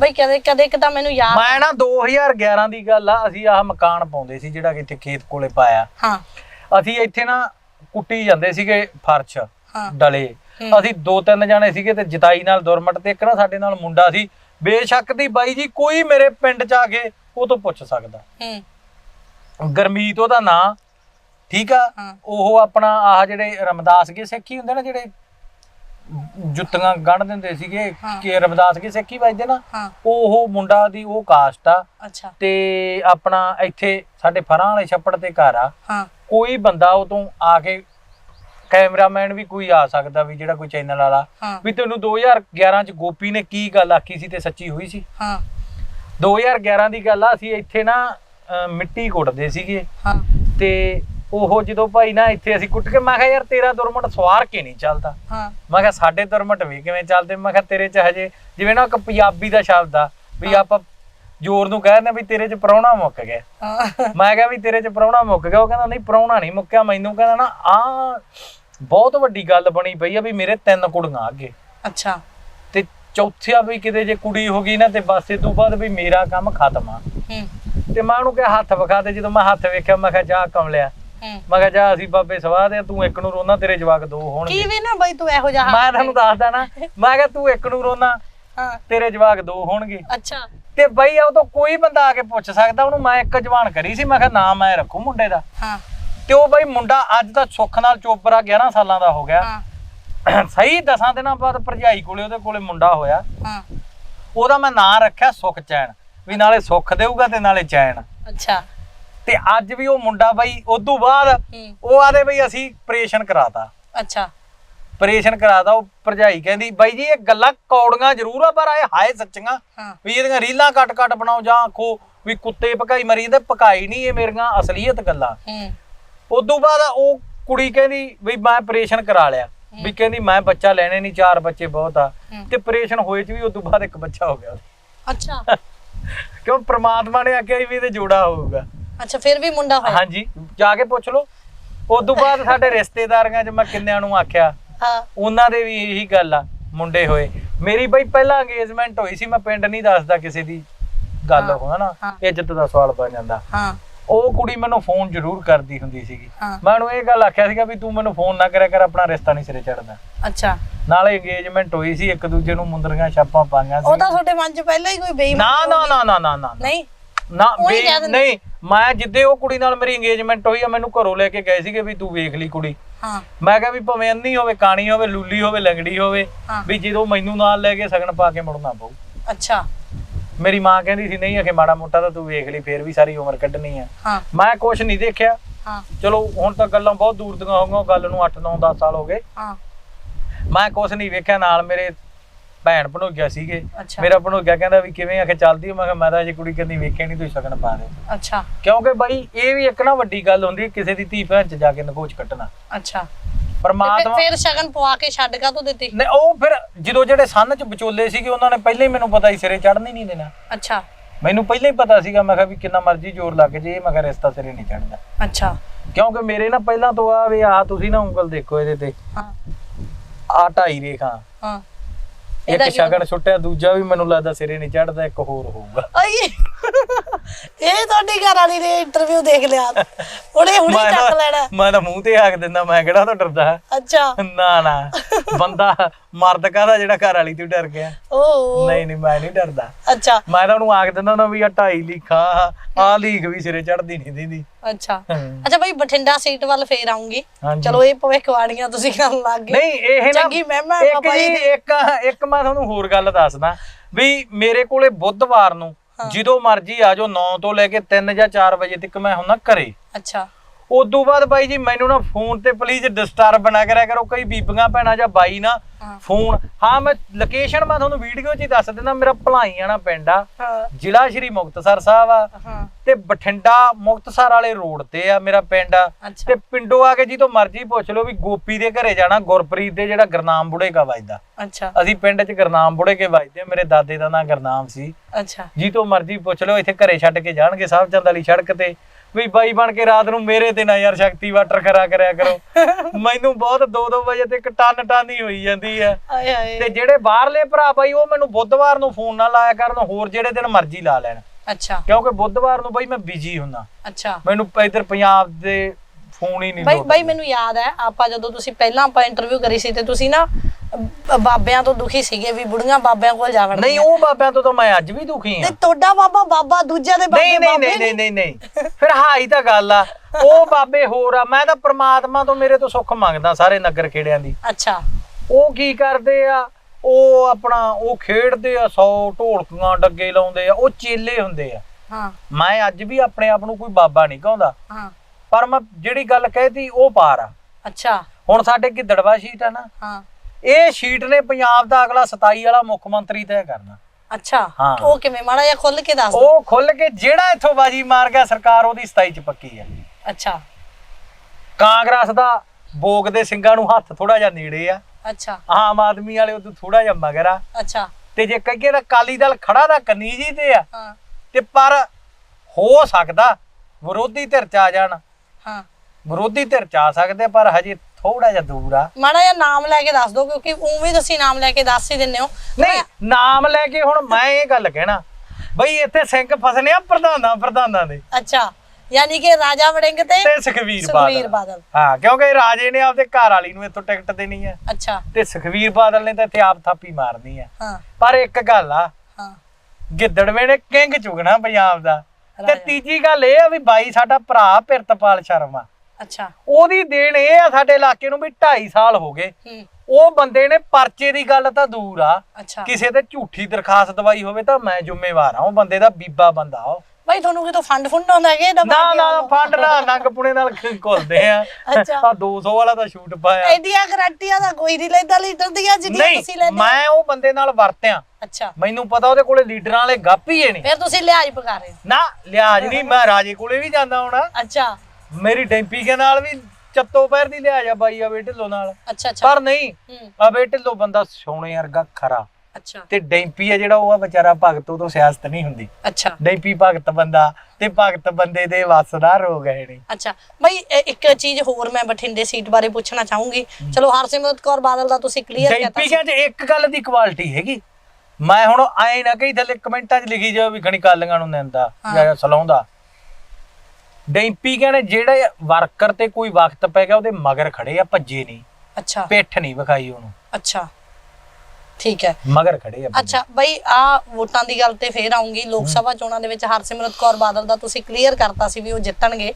ਭਾਈ ਕਦੇ ਕਦੇ ਕਿਤਾ ਮੈਨੂੰ ਯਾਦ ਮੈਂ ਨਾ 2011 ਦੀ ਗੱਲ ਆ ਅਸੀਂ ਆਹ ਮਕਾਨ ਪਾਉਂਦੇ ਸੀ ਜਿਹੜਾ ਕਿ ਇੱਥੇ ਖੇਤ ਕੋਲੇ ਪਾਇਆ। ਹਾਂ। ਅਸੀਂ ਇੱਥੇ ਨਾ ਕੁੱਟੀ ਜਾਂਦੇ ਸੀਗੇ ਫਰਸ਼ ਹਾਂ। ਡਲੇ। ਅਸੀਂ ਦੋ ਤਿੰਨ ਜਾਣੇ ਸੀਗੇ ਤੇ ਜਤਾਈ ਨਾਲ ਦੁਰਮਟ ਤੇ ਇੱਕ ਨਾ ਸਾਡੇ ਨਾਲ ਮੁੰਡਾ ਸੀ ਬੇਸ਼ੱਕ ਦੀ ਬਾਈ ਜੀ ਕੋਈ ਮੇਰੇ ਪਿੰਡ ਚ ਆ ਕੇ ਉਹ ਤੋਂ ਪੁੱਛ ਸਕਦਾ। ਹੂੰ। ਗਰਮੀਤ ਉਹਦਾ ਨਾਂ ਠੀਕ ਆ? ਹਾਂ। ਉਹ ਆਪਣਾ ਆਹ ਜਿਹੜੇ ਰਮਦਾਸ ਕੇ ਸਿੱਖੀ ਹੁੰਦੇ ਨਾ ਜਿਹੜੇ ਜੁੱਤੀਆਂ ਗੰਢ ਦਿੰਦੇ ਸੀਗੇ ਹਾਂ। ਕਿ ਰਮਦਾਸ ਕੇ ਸਿੱਖੀ ਵੱਜਦੇ ਨਾ ਹਾਂ। ਉਹ ਮੁੰਡਾ ਦੀ ਉਹ ਕਾਸਟ ਆ। ਅੱਛਾ। ਤੇ ਆਪਣਾ ਇੱਥੇ ਸਾਡੇ ਫਰਾਂ ਵਾਲੇ ਛੱਪੜ ਤੇ ਘਰ ਆ। ਹਾਂ। ਕੋਈ ਬੰਦਾ ਉਹ ਤੋਂ ਆ ਕੇ ਕੈਮਰਾਮੈਨ ਵੀ ਕੋਈ ਆ ਸਕਦਾ ਵੀ ਜਿਹੜਾ ਕੋਈ ਚੈਨਲ ਵਾਲਾ। ਹਾਂ। ਵੀ ਤੈਨੂੰ 2011 ਚ ਗੋਪੀ ਨੇ ਕੀ ਗੱਲ ਆਖੀ ਸੀ ਤੇ ਸੱਚੀ ਹੋਈ ਸੀ? ਹਾਂ। 2011 ਦੀ ਗੱਲ ਆ ਅਸੀਂ ਇੱਥੇ ਨਾ ਅਹ, ਮਿੱਟੀ ਕੁੱਟਦੇ ਸੀਗੇ। ਹਾਂ। ਤੇ ਉਹ ਜਦੋਂ ਭਾਈ ਨਾ ਇੱਥੇ ਅਸੀਂ ਕੁੱਟ ਕੇ ਮੈਂ ਕਿਹਾ ਯਾਰ ਤੇਰਾ ਦੁਰਮਟ ਸਵਾਰ ਕੇ ਨਹੀਂ ਚੱਲਦਾ? ਹਾਂ। ਮੈਂ ਕਿਹਾ ਸਾਡੇ ਦੁਰਮਟ ਵੀ ਕਿਵੇਂ ਚੱਲਦੇ? ਮੈਂ ਕਿਹਾ ਤੇਰੇ ਚ ਹਜੇ ਜਿਵੇਂ ਨਾ ਇੱਕ ਪੰਜਾਬੀ ਦਾ ਸ਼ਬਦ ਆ ਵੀ ਆਪਾਂ ਜ਼ੋਰ ਨੂੰ ਕਹਿੰਦੇ ਵੀ ਤੇਰੇ ਚ ਪ੍ਰਾਹੁਣਾ ਮੁੱਕ ਗਿਆ। ਹਾਂ। ਮੈਂ ਕਿਹਾ ਵੀ ਤੇਰੇ ਚ ਪ੍ਰਾਹੁਣਾ ਮੁੱਕ ਗਿਆ। ਉਹ ਕਹਿੰਦਾ ਨਹੀਂ ਪ੍ਰਾਹੁਣਾ ਨਹੀਂ ਮੁੱਕਿਆ ਮੈਨੂੰ ਕਹਿੰਦਾ ਨਾ ਆ ਬਹੁਤ ਵੱਡੀ ਗੱਲ ਬਣੀ ਪਈ ਆ ਵੀ ਮੇਰੇ ਤਿੰਨ ਕੁੜੀਆਂ ਅੱਗੇ। ਅੱਛਾ। ਤੇ ਚੌਥੀ ਵੀ ਕਿਤੇ ਜੇ ਕੁੜੀ ਹੋ ਗਈ ਨਾ ਤੇ ਬਸ ਇਹ ਤੋਂ ਬਾਅਦ ਵੀ ਮੇਰਾ ਕੰਮ ਖਤਮ ਆ। ਹੂੰ। ਤੇ ਮੈਂ ਉਹਨੂੰ ਕਿਹਾ ਹੱਥ ਵਿਖਾ ਦੇ ਜਦੋਂ ਮੈਂ ਹੱਥ ਵੇਖਿਆ ਮੈਂ ਕਿਹਾ ਜਾ ਕਮਲਿਆ। ਮੈਂ ਕਿਹਾ ਜਾ ਅਸੀਂ ਬਾਬੇ ਸਵਾਹ ਦੇ ਤੂੰ ਇੱਕ ਨੂੰ ਰੋਣਾ ਤੇਰੇ ਜਵਾਕ ਦੋ ਹੋਣਗੇ। ਕੀ ਵੀ ਨਾ ਬਈ ਤੂੰ ਇਹੋ ਜਿਹਾ ਮੈਂ ਤੁਹਾਨੂੰ ਦੱਸਦਾ ਨਾ ਮੈਂ ਕਿਹਾ ਤੂੰ ਇੱਕ ਨੂੰ ਰੋਣਾ ਹਾਂ। ਤੇਰੇ ਜਵਾਕ ਦੋ ਹੋਣਗੇ। ਅੱਛਾ। ਤੇ ਬਈ ਉਹ ਤੋਂ ਕੋਈ ਬੰਦਾ ਆ ਕੇ ਪੁੱਛ ਸਕਦਾ ਉਹਨੂੰ ਮੈਂ ਇੱਕ ਜਵਾਨ ਕਰੀ ਸੀ ਮੈਂ ਕਿਹਾ ਨਾ ਮੈਂ ਰੱਖੂ ਮੁੰਡੇ ਦਾ। ਹਾਂ। ਤੇ ਉਹ ਬਈ ਮੁੰਡਾ ਅੱਜ ਦਾ ਸੁੱਖ ਨਾਲ ਚੋਪਰਾ 11 ਸਾਲਾਂ ਦਾ ਹੋ ਗਿਆ। ਹਾਂ। ਸਹੀ ਦਸਾਂ ਦਿਨਾਂ ਬਾਅਦ ਭਰਜਾਈ ਕੋਲੇ ਉਹਦੇ ਕੋਲੇ ਮੁੰਡਾ ਹੋਇਆ। ਹਾਂ। ਉਹਦਾ ਮੈਂ ਨਾਂ ਰੱਖਿਆ ਸੁੱਖ ਚੈਨ ਵੀ ਨਾਲੇ ਸੁੱਖ ਦੇਊਗਾ ਤੇ ਨਾਲੇ ਚੈਨ। ਅੱਛਾ। ਤੇ ਅੱਜ ਵੀ ਉਹ ਮੁੰਡਾ ਬਈ ਉਦੋਂ ਬਾਅਦ ਹੂੰ। ਉਹ ਆਦੇ ਬਈ ਅਸੀਂ ਆਪਰੇਸ਼ਨ ਕਰਾਤਾ। ਅੱਛਾ। ਆਪਰੇਸ਼ਨ ਕਰਾਤਾ ਉਹ ਭਰਜਾਈ ਕਹਿੰਦੀ ਬਾਈ ਜੀ ਇਹ ਗੱਲਾਂ ਕੌੜੀਆਂ ਜ਼ਰੂਰ ਆ ਪਰ ਇਹ ਹਾਏ ਸੱਚੀਆਂ। ਹਾਂ। ਵੀ ਇਹਦੀਆਂ ਰੀਲਾਂ ਕੱਟ ਕੱਟ ਬਣਾਓ ਜਾਂ ਆਖੋ ਵੀ ਕੁੱਤੇ ਭਕਾਈ ਮਰੀ ਜਾਂਦੇ ਭਕਾਈ ਨਹੀਂ ਇਹ ਮੇਰੀਆਂ ਅਸਲੀਅਤ ਗੱਲਾਂ। ਹੂੰ। ਉਦੋਂ ਬਾਅਦ ਉਹ ਕੁੜੀ ਕਹਿੰਦੀ ਵੀ ਮੈਂ ਆਪਰੇਸ਼ਨ ਕਰਾ ਲਿਆ। ਵੀ ਕਹਿੰਦੀ ਮੈਂ ਬੱਚਾ ਲੈਣੇ ਨਹੀਂ ਚਾਰ ਬੱਚੇ ਬਹੁਤ ਆ। ਤੇ ਆਪਰੇਸ਼ਨ ਹੋਏ ਚ ਵੀ ਤੋਂ ਬਾਅਦ ਇੱਕ ਬੱਚਾ ਹੋ ਗਿਆ। ਅੱਛਾ। ਕਿਉਂ ਪ੍ਰਮਾਤਮਾ ਨੇ ਆਖਿਆ ਵੀ ਇਹਦੇ ਜੋੜਾ ਹੋਊਗਾ। ਅੱਛਾ ਫਿਰ ਵੀ ਮੁੰਡਾ ਹੋਇਆ। ਹਾਂਜੀ ਜਾ ਕੇ ਪੁੱਛ ਲਓ। ਤੋਂ ਬਾਅਦ ਸਾਡੇ ਰਿਸ਼ਤੇਦਾਰੀਆਂ 'ਚ ਮੈਂ ਕਿੰਨਿਆਂ ਨੂੰ ਆਖਿਆ। ਹਾਂ। ਉਹਨਾਂ ਦੇ ਵੀ ਇਹੀ ਗੱਲ ਆ ਮੁੰਡੇ ਹੋਏ। ਮੇਰੀ ਬਈ ਪਹਿਲਾਂ ਅੰਗੇਜਮੈਂਟ ਹੋਈ ਸੀ ਮੈਂ ਪਿੰਡ ਨਹੀਂ ਦੱਸਦਾ ਕਿਸੇ ਦੀ ਗੱਲ ਹਾਂ, ਹੋ ਹਨਾ? ਹਾਂ। ਇੱਜ਼ਤ ਦਾ ਸਵਾਲ ਬਣ ਜਾਂਦਾ। ਹਾਂ। ਉਹ ਕੁੜੀ ਮੈਨੂੰ ਫੋਨ ਜ਼ਰੂਰ ਕਰਦੀ ਹੁੰਦੀ ਸੀਗੀ। ਹਾਂ। ਮੈਂ ਉਹਨੂੰ ਇਹ ਗੱਲ ਆਖਿਆ ਸੀਗਾ ਵੀ ਤੂੰ ਮੈਨੂੰ ਫੋਨ ਨਾ ਕਰਿਆ ਕਰ ਆਪਣਾ ਰਿਸ਼ਤਾ ਨਹੀਂ ਸਿਰੇ ਚੜਦਾ ਅੱਛਾ। ਨਾਲੇ ਅੰਗੇਜਮੈਂਟ ਹੋਈ ਸੀ ਇੱਕ ਦੂਜੇ ਨੂੰ ਮੁੰਦਰੀਆਂ ਛਾਪਾਂ ਪਾਈਆਂ ਉਹ ਸੀ ਤਾਂ ਤੁਹਾਡੇ ਮਨ 'ਚ ਪਹਿਲਾਂ ਹੀ ਕੋਈ ਬੇਈਮਾਨੀ ਨਾ ਨਾ ਨਾ ਨਾ ਨਾ ਨਹੀਂ। ਨਾ ਉਹੀ ਬੇ- ਕਹਿ ਦਿੰਦੇ। ਨਹੀਂ ਮੈਂ ਜਿੱਦੇ ਉਹ ਕੁੜੀ ਨਾਲ ਮੇਰੀ ਅੰਗੇਜਮੈਂਟ ਹੋਈ ਆ ਮੈਨੂੰ ਘਰੋਂ ਲੈ ਕੇ ਗਏ ਸੀਗੇ ਵੀ ਤੂੰ ਵੇਖ ਲਈ ਕੁੜੀ। ਹਾਂ। ਮੈਂ ਕਿਹਾ ਵੀ ਭਾਵੇਂ ਅੰਨੀ ਹੋਵੇ ਕਾਣੀ ਹੋਵੇ ਲੂਲੀ ਹੋਵੇ ਲੰਗੜੀ ਹੋਵੇ ਹਾਂ। ਵੀ ਜਦੋਂ ਮੈਨੂੰ ਨਾਲ ਲੈ ਕੇ ਸਗਨ ਪਾ ਕੇ ਮੁੜਨਾ ਪਊ। ਅੱਛਾ। ਮੇਰੀ ਮਾਂ ਕਹਿੰਦੀ ਸੀ ਨਹੀਂ ਅਖੇ ਮਾੜਾ ਮੋਟਾ ਤਾਂ ਤੂੰ ਵੇਖ ਲਈ ਫੇਰ ਵੀ ਸਾਰੀ ਉਮਰ ਕੱਢਣੀ ਆ। ਹਾਂ। ਮੈਂ ਕੁਛ ਨਹੀਂ ਦੇਖਿਆ। ਹਾਂ। ਚਲੋ ਹੁਣ ਤਾਂ ਗੱਲਾਂ ਬਹੁਤ ਦੂਰ ਦੀਆਂ ਹੋ ਗਈਆਂ ਗੱਲ ਨੂੰ 8 9 10 ਸਾਲ ਹੋ ਗਏ। ਹਾਂ। ਮੈਂ ਕੁਛ ਨਹੀਂ ਵੇਖਿਆ ਨਾਲ ਮੇਰੇ ਭੈਣ ਭਣੋਈਆ ਸੀਗੇ। ਮੇਰਾ ਭਣੋਈਆ ਕਹਿੰਦਾ ਵੀ ਕਿਵੇਂ ਆਖੇ ਚੱਲਦੀ? ਮੈਂ ਕਿਹਾ ਮੈਂ ਤਾਂ ਅਜੇ ਕੁੜੀ ਕਹਿੰਦੀ ਵੇਖਿਆ ਨਹੀਂ ਤੂੰ ਸ਼ਗਨ ਪਾ ਦੇ। ਅੱਛਾ। ਕਿਉਂਕਿ ਬਾਈ ਇਹ ਵੀ ਇੱਕ ਨਾ ਵੱਡੀ ਗੱਲ ਹੁੰਦੀ ਕਿਸੇ ਦੀ ਧੀ ਭੈਣ ਚ ਜਾ ਕੇ ਨਗੋਚ ਕੱਟਣਾ। ਅੱਛਾ। ਪਰਮਾਤਮਾ ਫਿਰ- ਸ਼ਗਨ ਪਵਾ ਕੇ ਛੱਡ ਕਾ ਤੂੰ ਦਿੱਤੀ? ਨੇ ਉਹ ਫਿਰ ਜਦੋਂ ਜਿਹੜੇ ਸੰਨ ਚ ਵਿਚੋਲੇ ਸੀਗੇ ਉਹਨਾਂ ਨੇ ਪਹਿਲਾਂ ਹੀ ਮੈਨੂੰ ਪਤਾ ਸੀ ਸਿਰੇ ਚੜਨ ਹੀ ਨਹੀਂ ਦੇਣਾ। ਅੱਛਾ। ਮੈਨੂੰ ਪਹਿਲਾਂ ਹੀ ਪਤਾ ਸੀਗਾ ਮੈਂ ਕਿਹਾ ਵੀ ਕਿੰਨਾ ਮਰਜ਼ੀ ਜ਼ੋਰ ਲੱਗ ਜੇ ਮੈਂ ਕਿਹਾ ਰਿਸ਼ਤਾ ਸਿਰੇ ਨਹੀਂ ਚੜਦਾ ਅੱਛਾ। ਕਿਉਂਕਿ ਮੇਰੇ ਨਾ ਪਹਿਲਾਂ ਤੋਂ ਆ ਵੀ ਆ ਤੁਸੀਂ ਨਾ ਉਂਗਲ ਦੇਖੋ ਇਹਦੇ ਤੇ। ਹਾਂ। ਆ ਢਾਈ ਰੇਖਾ। ਹਾਂ। ਇੱਕ ਸ਼ਗਨ ਛੁੱਟਿਆ ਦੂਜਾ ਵੀ ਮੈਨੂੰ ਲੱਗਦਾ ਸਿਰੇ ਨਹੀਂ ਚੜਦਾ ਇੱਕ ਹੋਰ ਹੋਊਗਾ। ਇਹ ਤੁਹਾਡੀ ਘਰ ਵਾਲੀ ਨੇ ਇੰਟਰਵਿਊ ਦੇਖ ਲਿਆ। ਉਹਨੇ ਹੁਣੇ ਚੱਕ ਲੈਣਾ। ਮੈਂ ਤਾਂ ਮੂੰਹ ਤੇ ਆਖ ਦਿੰਦਾ ਮੈਂ ਕਿਹੜਾ ਤਾਂ ਡਰਦਾ? ਅੱਛਾ। ਨਾ ਨਾ। ਬੰਦਾ ਮਰਦ ਕਾਹਦਾ ਜਿਹੜਾ ਘਰ ਵਾਲੀ ਤੋਂ ਡਰ ਗਿਆ? ਓ ਨਹੀਂ ਨਹੀਂ ਮੈਂ ਨਹੀਂ ਡਰਦਾ। ਅੱਛਾ। ਮੈਂ ਤਾਂ ਉਹਨੂੰ ਆਖ ਦਿੰਦਾ ਨਾ ਵੀ ਆ ਢਾਈ ਲਿਖਾ ਆ ਲੀਖ ਵੀ ਸਿਰੇ ਚੜਦੀ ਨਹੀਂ ਦਿੰਦੀ। ਅੱਛਾ। ਅੱਛਾ ਬਈ ਬਠਿੰਡਾ ਸੀਟ ਵੱਲ ਫੇਰ ਆਉਂਗੀ। ਹਾਂਜੀ। ਚਲੋ ਇਹ ਭਵਿੱਖਬਾਣੀਆਂ ਤੁਸੀਂ ਕਰਨ ਲੱਗ ਗਏ। ਨਹੀਂ ਇਹ ਨਾ ਚੰਗੀ ਮਹਿਮਾ ਇੱਕ ਬਾਬਾ ਜੀ ਜੀ ਇੱਕ ਇੱਕ ਮੈਂ ਤੁਹਾਨੂੰ ਹੋਰ ਗੱਲ ਦੱਸਦਾ ਵੀ ਮੇਰੇ ਕੋਲੇ ਬੁੱਧਵਾਰ ਨੂੰ ਜਦੋਂ ਮਰਜ਼ੀ ਆ ਜਾਓ 9 ਤੋਂ ਲੈ ਕੇ 3 ਜਾਂ 4 ਵਜੇ ਤੱਕ ਮੈਂ ਹੁੰਨਾ ਘਰੇ। ਅੱਛਾ। ਉਦੋਂ ਬਾਅਦ ਬਾਈ ਜੀ ਮੈਨੂੰ ਨਾ ਫੋਨ ਤੇ ਪਲੀਜ਼ ਡਿਸਟਰਬ ਨਾ ਕਰਿਆ ਕਰੋ ਕਈ ਬੀਬੀਆਂ ਭੈਣਾਂ ਜਾਂ ਬਾਈ ਨਾ। ਫੋਨ ਹਾਂ ਮੈਂ ਲੋਕੇਸ਼ਨ ਮੈਂ ਤੁਹਾਨੂੰ ਵੀਡੀਓ 'ਚ ਹੀ ਦੱਸ ਦਿੰਦਾ ਮੇਰਾ ਭਲਾਈਆਣਾ ਪਿੰਡ ਆ। ਜ਼ਿਲ੍ਹਾ ਸ਼੍ਰੀ ਮੁਕਤਸਰ ਸਾਹਿਬ ਆ। ਤੇ ਬਠਿੰਡਾ ਮੁਕਤਸਰ ਵਾਲੇ ਰੋਡ ਤੇ ਆ ਮੇਰਾ ਪਿੰਡ ਆ। ਤੇ ਪਿੰਡੋਂ ਆ ਕੇ ਜੀ ਤੋਂ ਮਰਜ਼ੀ ਪੁੱਛ ਲਓ ਵੀ ਗੋਪੀ ਦੇ ਘਰੇ ਜਾਣਾ ਗੁਰਪ੍ਰੀਤ ਦੇ ਜਿਹੜਾ ਗਰਨਾਮ ਬੁੜੇ ਕਾ ਵੱਜਦਾ। ਅੱਛਾ। ਅਸੀਂ ਪਿੰਡ 'ਚ ਗਰਨਾਮ ਬੁੜੇ ਕੇ ਵੱਜਦੇ ਮੇਰੇ ਦਾਦੇ ਦਾ ਨਾਂ ਗਰਨਾਮ ਸੀ। ਅੱਛਾ। ਜੀ ਤੋਂ ਮਰਜ਼ੀ ਪੁੱਛ ਲਓ ਇੱਥੇ ਘਰੇ ਛੱਡ ਕੇ ਜਾਣਗੇ ਸਾਹਿਬ ਚੰਦ ਵਾਲੀ ਸੜਕ ਤੇ। ਵੀ ਬਾਈ ਬਣ ਕੇ ਰਾਤ ਨੂੰ ਮੇਰੇ ਤੇ ਨਾ ਯਾਰ ਸ਼ਕਤੀ ਵਾਟਰ ਕਰਾ ਕਰਿਆ ਕਰੋ। ਮੈਨੂੰ ਬਹੁਤ 2-2 ਵਜੇ ਤੱਕ ਟਨ ਟਨ ਹੀ ਹੋਈ ਜਾਂਦੀ ਆ। ਆਏ ਤੇ ਜਿਹੜੇ ਬਾਹਰਲੇ ਭਰਾ ਬਾਈ ਉਹ ਮੈਨੂੰ ਬੁੱਧਵਾਰ ਨੂੰ ਫੋਨ ਨਾ ਲਾਇਆ ਕਰਨ ਹੋਰ ਜਿਹੜੇ ਦਿਨ ਮਰਜ਼ੀ ਲਾ ਲੈਣ। ਅੱਛਾ। ਕਿਉਂਕਿ ਬੁੱਧਵਾਰ ਨੂੰ ਬਾਈ ਮੈਂ ਬਿਜ਼ੀ ਹੁੰਨਾ ਅੱਛਾ। ਮੈਨੂੰ ਇਧਰ ਪੰਜਾਬ ਦੇ ਫੋਨ ਹੀ ਨਹੀਂ ਬਾਈ ਬਾਈ ਮੈਨੂੰ ਯਾਦ ਹੈ ਆਪਾਂ ਜਦੋਂ ਤੁਸੀਂ ਪਹਿਲਾਂ ਆਪਾਂ ਇੰਟਰਵਿਊ ਕਰੀ ਸੀ ਤੇ ਤੁਸੀਂ ਨਾ ਬਾਬਿਆਂ ਤੋਂ ਦੁਖੀ ਸੀਗੇ ਵੀ ਬੁੜੀਆਂ ਬਾਬਿਆਂ ਕੋਲ ਜਾ ਵੜਦੀਆਂ। ਨਹੀਂ ਉਹ ਬਾਬਿਆਂ ਤੋਂ ਤਾਂ ਮੈਂ ਅੱਜ ਵੀ ਦੁਖੀ ਤੇ ਹਾਂ ਤੁਹਾਡਾ ਬਾਬਾ ਬਾਬਾ ਦੂਜਿਆਂ ਦੇ ਬਾਬੇ ਨਹੀਂ ਨਹੀਂ ਬਾਬੇ ਨਹੀਂ ਨਹੀਂ ਨਹੀਂ ਨਹੀਂ। ਫਿਰ ਹਾਈ ਤਾਂ ਗੱਲ ਆ। ਉਹ ਬਾਬੇ ਹੋਰ ਆ। ਮੈਂ ਤਾਂ ਪ੍ਰਮਾਤਮਾ ਤੋਂ ਮੇਰੇ ਤੋਂ ਸੁੱਖ ਮੰਗਦਾ ਸਾਰੇ ਨਗਰ ਖੇੜਿਆਂ ਦੀ। ਅੱਛਾ। ਉਹ ਕੀ ਕਰਦੇ ਆ? ਉਹ ਆਪਣਾ ਉਹ ਖੇਡਦੇ ਆ 100 ਢੋਲਕੀਆਂ ਡੱਗੇ ਲਾਉਂਦੇ ਆ ਉਹ ਚੇਲੇ ਹੁੰਦੇ ਆ। ਹਾਂ। ਮੈਂ ਅੱਜ ਵੀ ਆਪਣੇ ਆਪ ਨੂੰ ਕੋਈ ਬਾਬਾ ਨਹੀਂ ਕਹਾਉਂਦਾ। ਹਾਂ। ਪਰ ਮੈਂ ਜਿਹੜੀ ਗੱਲ ਕਹਿਤੀ ਉਹ ਪਾਰ ਆ। ਅੱਛਾ। ਹੁਣ ਸਾਡੇ ਗਿੱਦੜਵਾ ਸ਼ੀਟ ਆ ਨਾ। ਹਾਂ। ਇਹ ਸ਼ੀਟ ਨੇ ਪੰਜਾਬ ਦਾ ਅਗਲਾ 27 ਵਾਲਾ ਮੁੱਖ ਮੰਤਰੀ ਤੈਅ ਕਰਨਾ। ਅੱਛਾ। ਹਾਂ। ਉਹ ਕਿਵੇਂ? ਮਾੜਾ ਜਿਹਾ ਖੁੱਲ ਕੇ ਦੱਸ ਉਹ ਖੁੱਲ ਕੇ ਜਿਹੜਾ ਇੱਥੋਂ ਬਾਜੀ ਮਾਰ ਗਿਆ ਸਰਕਾਰ ਉਹਦੀ 27 ਚ ਪੱਕੀ ਆ। ਅੱਛਾ। ਕਾਂਗਰਸ ਦਾ ਬੋਗ ਦੇ ਸਿੰਘਾਂ ਨੂੰ ਹੱਥ ਥੋੜਾ ਜਿਹਾ ਨੇੜੇ ਆ। ਅੱਛਾ। ਆਮ ਆਦਮੀ ਵਾਲੇ ਉਦੋਂ ਥੋੜਾ ਜਿਹਾ ਮਗਰ ਆ। ਅੱਛਾ। ਤੇ ਜੇ ਕਹੀਏ ਤਾਂ ਕਾਲੀ ਦਲ ਖੜਾ ਦਾ ਕੰਨੀ ਜੀ ਤੇ ਆ। ਹਾਂ। ਤੇ ਪਰ ਹੋ ਸਕਦਾ ਵਿਰੋਧੀ ਧਿਰ ਚ ਆ ਜਾਣ। ਹਾਂ। ਵਿਰੋਧੀ ਧਿਰ ਚ ਆ ਸਕਦੇ ਪਰ ਹਜੇ ਥੋੜਾ ਜਿਹਾ ਦੂਰ ਆ। ਮਾੜਾ ਜਿਹਾ ਨਾਮ ਲੈ ਕੇ ਦੱਸ ਦਿਓ ਕਿਉਂਕਿ ਉਵੇਂ ਤੁਸੀਂ ਨਾਮ ਲੈ ਕੇ ਦੱਸ ਹੀ ਦਿੰਦੇ ਹੋ। ਨਹੀਂ ਨਾਮ ਲੈ ਕੇ ਹੁਣ ਮੈਂ ਇਹ ਗੱਲ ਕਹਿਣਾ। ਬਈ ਇੱਥੇ ਸਿੰਘ ਫਸਨੇ ਆ ਪ੍ਰਧਾਨਾਂ ਪ੍ਰਧਾਨਾਂ ਦੇ। ਅੱਛਾ ਯਾਨੀ ਕਿ ਰਾਜਾ ਵੜਿੰਗ ਤੇ ਤੇ ਸੁਖਵੀਰ ਸੁਖਵੀਰ ਬਾਦਲ ਬਾਦਲ। ਹਾਂ ਕਿਉਂਕਿ ਰਾਜੇ ਨੇ ਆਪਦੇ ਘਰ ਵਾਲੀ ਨੂੰ ਇੱਥੋਂ ਟਿਕਟ ਦੇਣੀ ਆ। ਅੱਛਾ। ਤੇ ਸੁਖਵੀਰ ਬਾਦਲ ਨੇ ਤਾਂ ਇੱਥੇ ਆਪ ਥਾਪੀ ਮਾਰਨੀ ਆ। ਹਾਂ। ਪਰ ਇੱਕ ਗੱਲ ਆ ਹਾਂ। ਗਿੱਦੜਵੇ ਨੇ ਕਿੰਗ ਚੁਗਣਾ ਪੰਜਾਬ ਦਾ। ਤੇ। ਤੀਜੀ ਗੱਲ ਇਹ ਆ ਵੀ ਬਾਈ ਸਾਡਾ ਭਰਾ ਪਿਰਤਪਾਲ ਸ਼ਰਮਾ। ਅੱਛਾ। ਉਹਦੀ ਦੇਣ ਇਹ ਆ ਸਾਡੇ ਇਲਾਕੇ ਨੂੰ ਵੀ 2.5 ਸਾਲ ਹੋ ਗਏ। ਉਹ ਬੰਦੇ ਨੇ ਪਰਚੇ ਦੀ ਗੱਲ ਤਾਂ ਦੂਰ ਆ। ਕਿਸੇ ਤੇ ਝੂਠੀ ਦਰਖਾਸਤ ਦਵਾਈ ਹੋਵੇ ਤਾਂ ਮੈਂ ਜ਼ਿੰਮੇਵਾਰ ਆ। ਉਹ ਬੰਦੇ ਦਾ ਬੀਬਾ ਬੰਦਾ ਉਹ। ਬਾਈ ਤੁਹਾਨੂੰ ਕਿਤੋਂ ਫੰਡ ਫੁੰਡ ਆਉਂਦਾ ਹੈਗੇ ਨਾ ਨਾ ਫੰਡ ਨਾ ਨੰਗ ਪੁਣੇ ਨਾਲ ਘੁਲਦੇ ਆ। ਅੱਛਾ। ਆ 200 ਵਾਲਾ ਤਾਂ ਸ਼ੂਟ ਪਾਇਆ। ਐਡੀਆਂ ਗਰੰਟੀਆਂ ਦਾ ਕੋਈ ਨਹੀਂ ਲੈਂਦਾ ਲੀਡਰ ਦੀਆਂ ਜਿੰਨੀਆਂ ਤੁਸੀਂ ਲੈਂਦੇ। ਮੈਂ ਉਹ ਬੰਦੇ ਨਾਲ ਵਰਤਿਆ। ਅੱਛਾ। ਮੈਨੂੰ ਪਤਾ ਉਹਦੇ ਕੋਲੇ ਲੀਡਰਾਂ ਵਾਲੇ ਗੱਪ ਹੀ ਨੇ ਫਿਰ ਤੁਸੀਂ ਲਿਹਾਜ਼ ਪਕਾ ਰਹੇ ਨਾ ਲਿਆਜ ਨਹੀਂ ਮੈਂ ਰਾਜੇ ਕੋਲੇ ਵੀ ਜਾਂਦਾ ਹੋਣਾ। ਅੱਛਾ। ਮੇਰੀ ਡੈਂਪੀ ਕੇ ਨਾਲ ਵੀ ਚੱਤੋ ਪੈਰ ਦੀ ਲਿਆ ਜਾ ਬਾਈ ਆਵੇ ਢਿੱਲੋ ਨਾਲ। ਅੱਛਾ ਅੱਛਾ। ਪਰ ਨਹੀਂ ਆਵੇ ਢਿੱਲੋ ਬੰਦਾ ਸੋਹਣੇ ਵਰਗਾ ਖਰਾ। ਅੱਛਾ। ਤੇ ਡੈਂਪੀ ਆ ਜਿਹੜਾ ਉਹ ਆ ਵਿਚਾਰਾ ਭਗਤ ਉਦੋਂ ਸਿਆਸਤ ਨਹੀਂ ਹੁੰਦੀ। ਅੱਛਾ। ਡੈਂਪੀ ਭਗਤ ਬੰਦਾ ਤੇ ਭਗਤ ਬੰਦੇ ਦੇ ਵਸਦਾਰ ਹੋ ਗਏ ਨੇ। ਅੱਛਾ। ਬਈ ਇੱਕ ਚੀਜ਼ ਹੋਰ ਮੈਂ ਬਠਿੰਡੇ ਸੀਟ ਬਾਰੇ ਪੁੱਛਣਾ ਚਾਹੂੰਗੀ। ਚਲੋ ਹਰਸਿਮਰਤ ਕੌਰ ਬਾਦਲ ਦਾ ਤੁਸੀਂ ਕਲੀਅਰ ਕਰਤਾ ਡੈਂਪੀ ਕਹਿੰਦੇ ਇੱਕ ਗੱਲ ਦੀ ਕੁਆਲਿਟੀ ਹੈਗੀ। ਮੈਂ ਹੁਣ ਆਏ ਨਾ ਕਹੀ ਥੱਲੇ ਕਮੈਂਟਾਂ 'ਚ ਲਿਖੀ ਜਾਓ ਵੀ ਖਣੀ ਕਾਲੀਆਂ ਨੂੰ ਦਿੰਦਾ ਜਾਂ ਸਲਾਉਂਦਾ। ਡੈਂਪੀ ਕਹਿੰਦੇ ਜਿਹੜੇ ਵਰਕਰ ਤੇ ਕੋਈ ਵਕਤ ਪੈ ਗਿਆ ਉਹਦੇ ਮਗਰ ਖੜੇ ਆ ਭੱਜੇ ਨਹੀਂ। ਅੱਛਾ। ਪਿੱਠ ਨਹੀਂ ਵਿਖਾਈ ਉਹਨੂੰ। ਅੱਛਾ। ਠੀਕ ਹੈ। ਮਗਰ ਖੜੇ ਆ। ਅੱਛਾ ਬਈ ਆ ਵੋਟਾਂ ਦੀ ਗੱਲ ਤੇ ਫੇਰ ਆਉਂਗੀ। ਲੋਕ ਸਭਾ ਚੋਣਾਂ ਦੇ ਵਿੱਚ ਹਰਸਿਮਰਤ ਕੌਰ ਬਾਦਲ ਦਾ ਤੁਸੀਂ ਕਲੀਅਰ ਕਰਤਾ ਸੀ ਵੀ ਉਹ ਜਿੱਤਣਗੇ।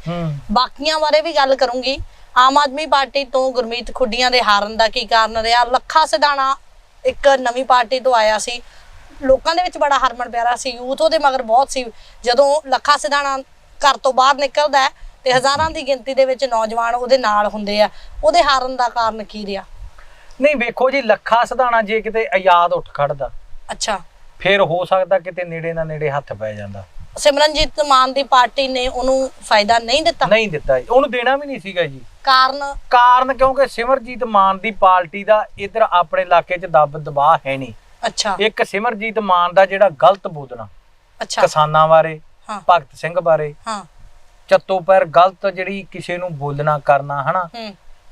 ਬਾਕੀਆਂ ਬਾਰੇ ਵੀ ਗੱਲ ਕਰੂੰਗੀ। ਆਮ ਆਦਮੀ ਪਾਰਟੀ ਤੋਂ ਗੁਰਮੀਤ ਖੁੱਡੀਆਂ ਦੇ ਹਾਰਨ ਦਾ ਕੀ ਕਾਰਨ ਰਿਹਾ? ਲੱਖਾ ਸਿਧਾਣਾ ਇੱਕ ਨਵੀਂ ਪਾਰਟੀ ਤੋਂ ਆਇਆ ਸੀ। ਲੋਕਾਂ ਦੇ ਵਿੱਚ ਬੜਾ ਹਰਮਨ ਪਿਆਰਾ ਸੀ। ਯੂਥ ਉਹਦੇ ਮਗਰ ਬਹੁਤ ਸੀ। ਜਦੋਂ ਲੱਖਾ ਸਿਧਾਣਾ ਘਰ ਤੋਂ ਬਾਹਰ ਨਿਕਲਦਾ ਤੇ ਹਜ਼ਾਰਾਂ ਦੀ ਗਿਣਤੀ ਦੇ ਵਿੱਚ ਨੌਜਵਾਨ ਉਹਦੇ ਨਾਲ ਹੁੰਦੇ ਆ। ਉਹਦੇ ਹਾਰਨ ਦਾ ਕਾਰਨ ਕੀ ਰਿਹਾ? ਨਹੀਂ ਵੇਖੋ ਜੀ ਲੱਖਾ ਸਧਾਣਾ ਜੇ ਕਿਤੇ ਆਜ਼ਾਦ ਉੱਠ ਖੜਦਾ ਅੱਛਾ। ਫਿਰ ਹੋ ਸਕਦਾ ਕਿਤੇ ਨੇੜੇ ਨਾ ਨੇੜੇ ਹੱਥ ਪੈ ਜਾਂਦਾ। ਸਿਮਰਨਜੀਤ ਮਾਨ ਦੀ ਪਾਰਟੀ ਨੇ ਉਹਨੂੰ ਫਾਇਦਾ ਨਹੀਂ ਦਿੱਤਾ? ਨਹੀਂ ਦਿੱਤਾ ਜੀ ਉਹਨੂੰ ਦੇਣਾ ਵੀ ਨਹੀਂ ਸੀਗਾ ਜੀ। ਕਾਰਨ? ਕਾਰਨ ਕਿਉਂਕਿ ਸਿਮਰਜੀਤ ਮਾਨ ਦੀ ਪਾਰਟੀ ਦਾ ਇਧਰ ਆਪਣੇ ਇਲਾਕੇ 'ਚ ਦਬ ਦਬਾਅ ਹੈ ਨਹੀਂ। ਅੱਛਾ। ਇੱਕ ਸਿਮਰਜੀਤ ਮਾਨ ਦਾ ਜਿਹੜਾ ਗਲਤ ਬੋਲਣਾ ਅੱਛਾ। ਕਿਸਾਨਾਂ ਬਾਰੇ ਭਗਤ ਸਿੰਘ ਬਾਰੇ ਹਾਂ। ਚੱਤੋ ਪੈਰ ਗਲਤ ਜਿਹੜੀ ਕਿਸੇ ਨੂੰ ਬੋਲਣਾ ਕਰਨਾ ਹਨਾ?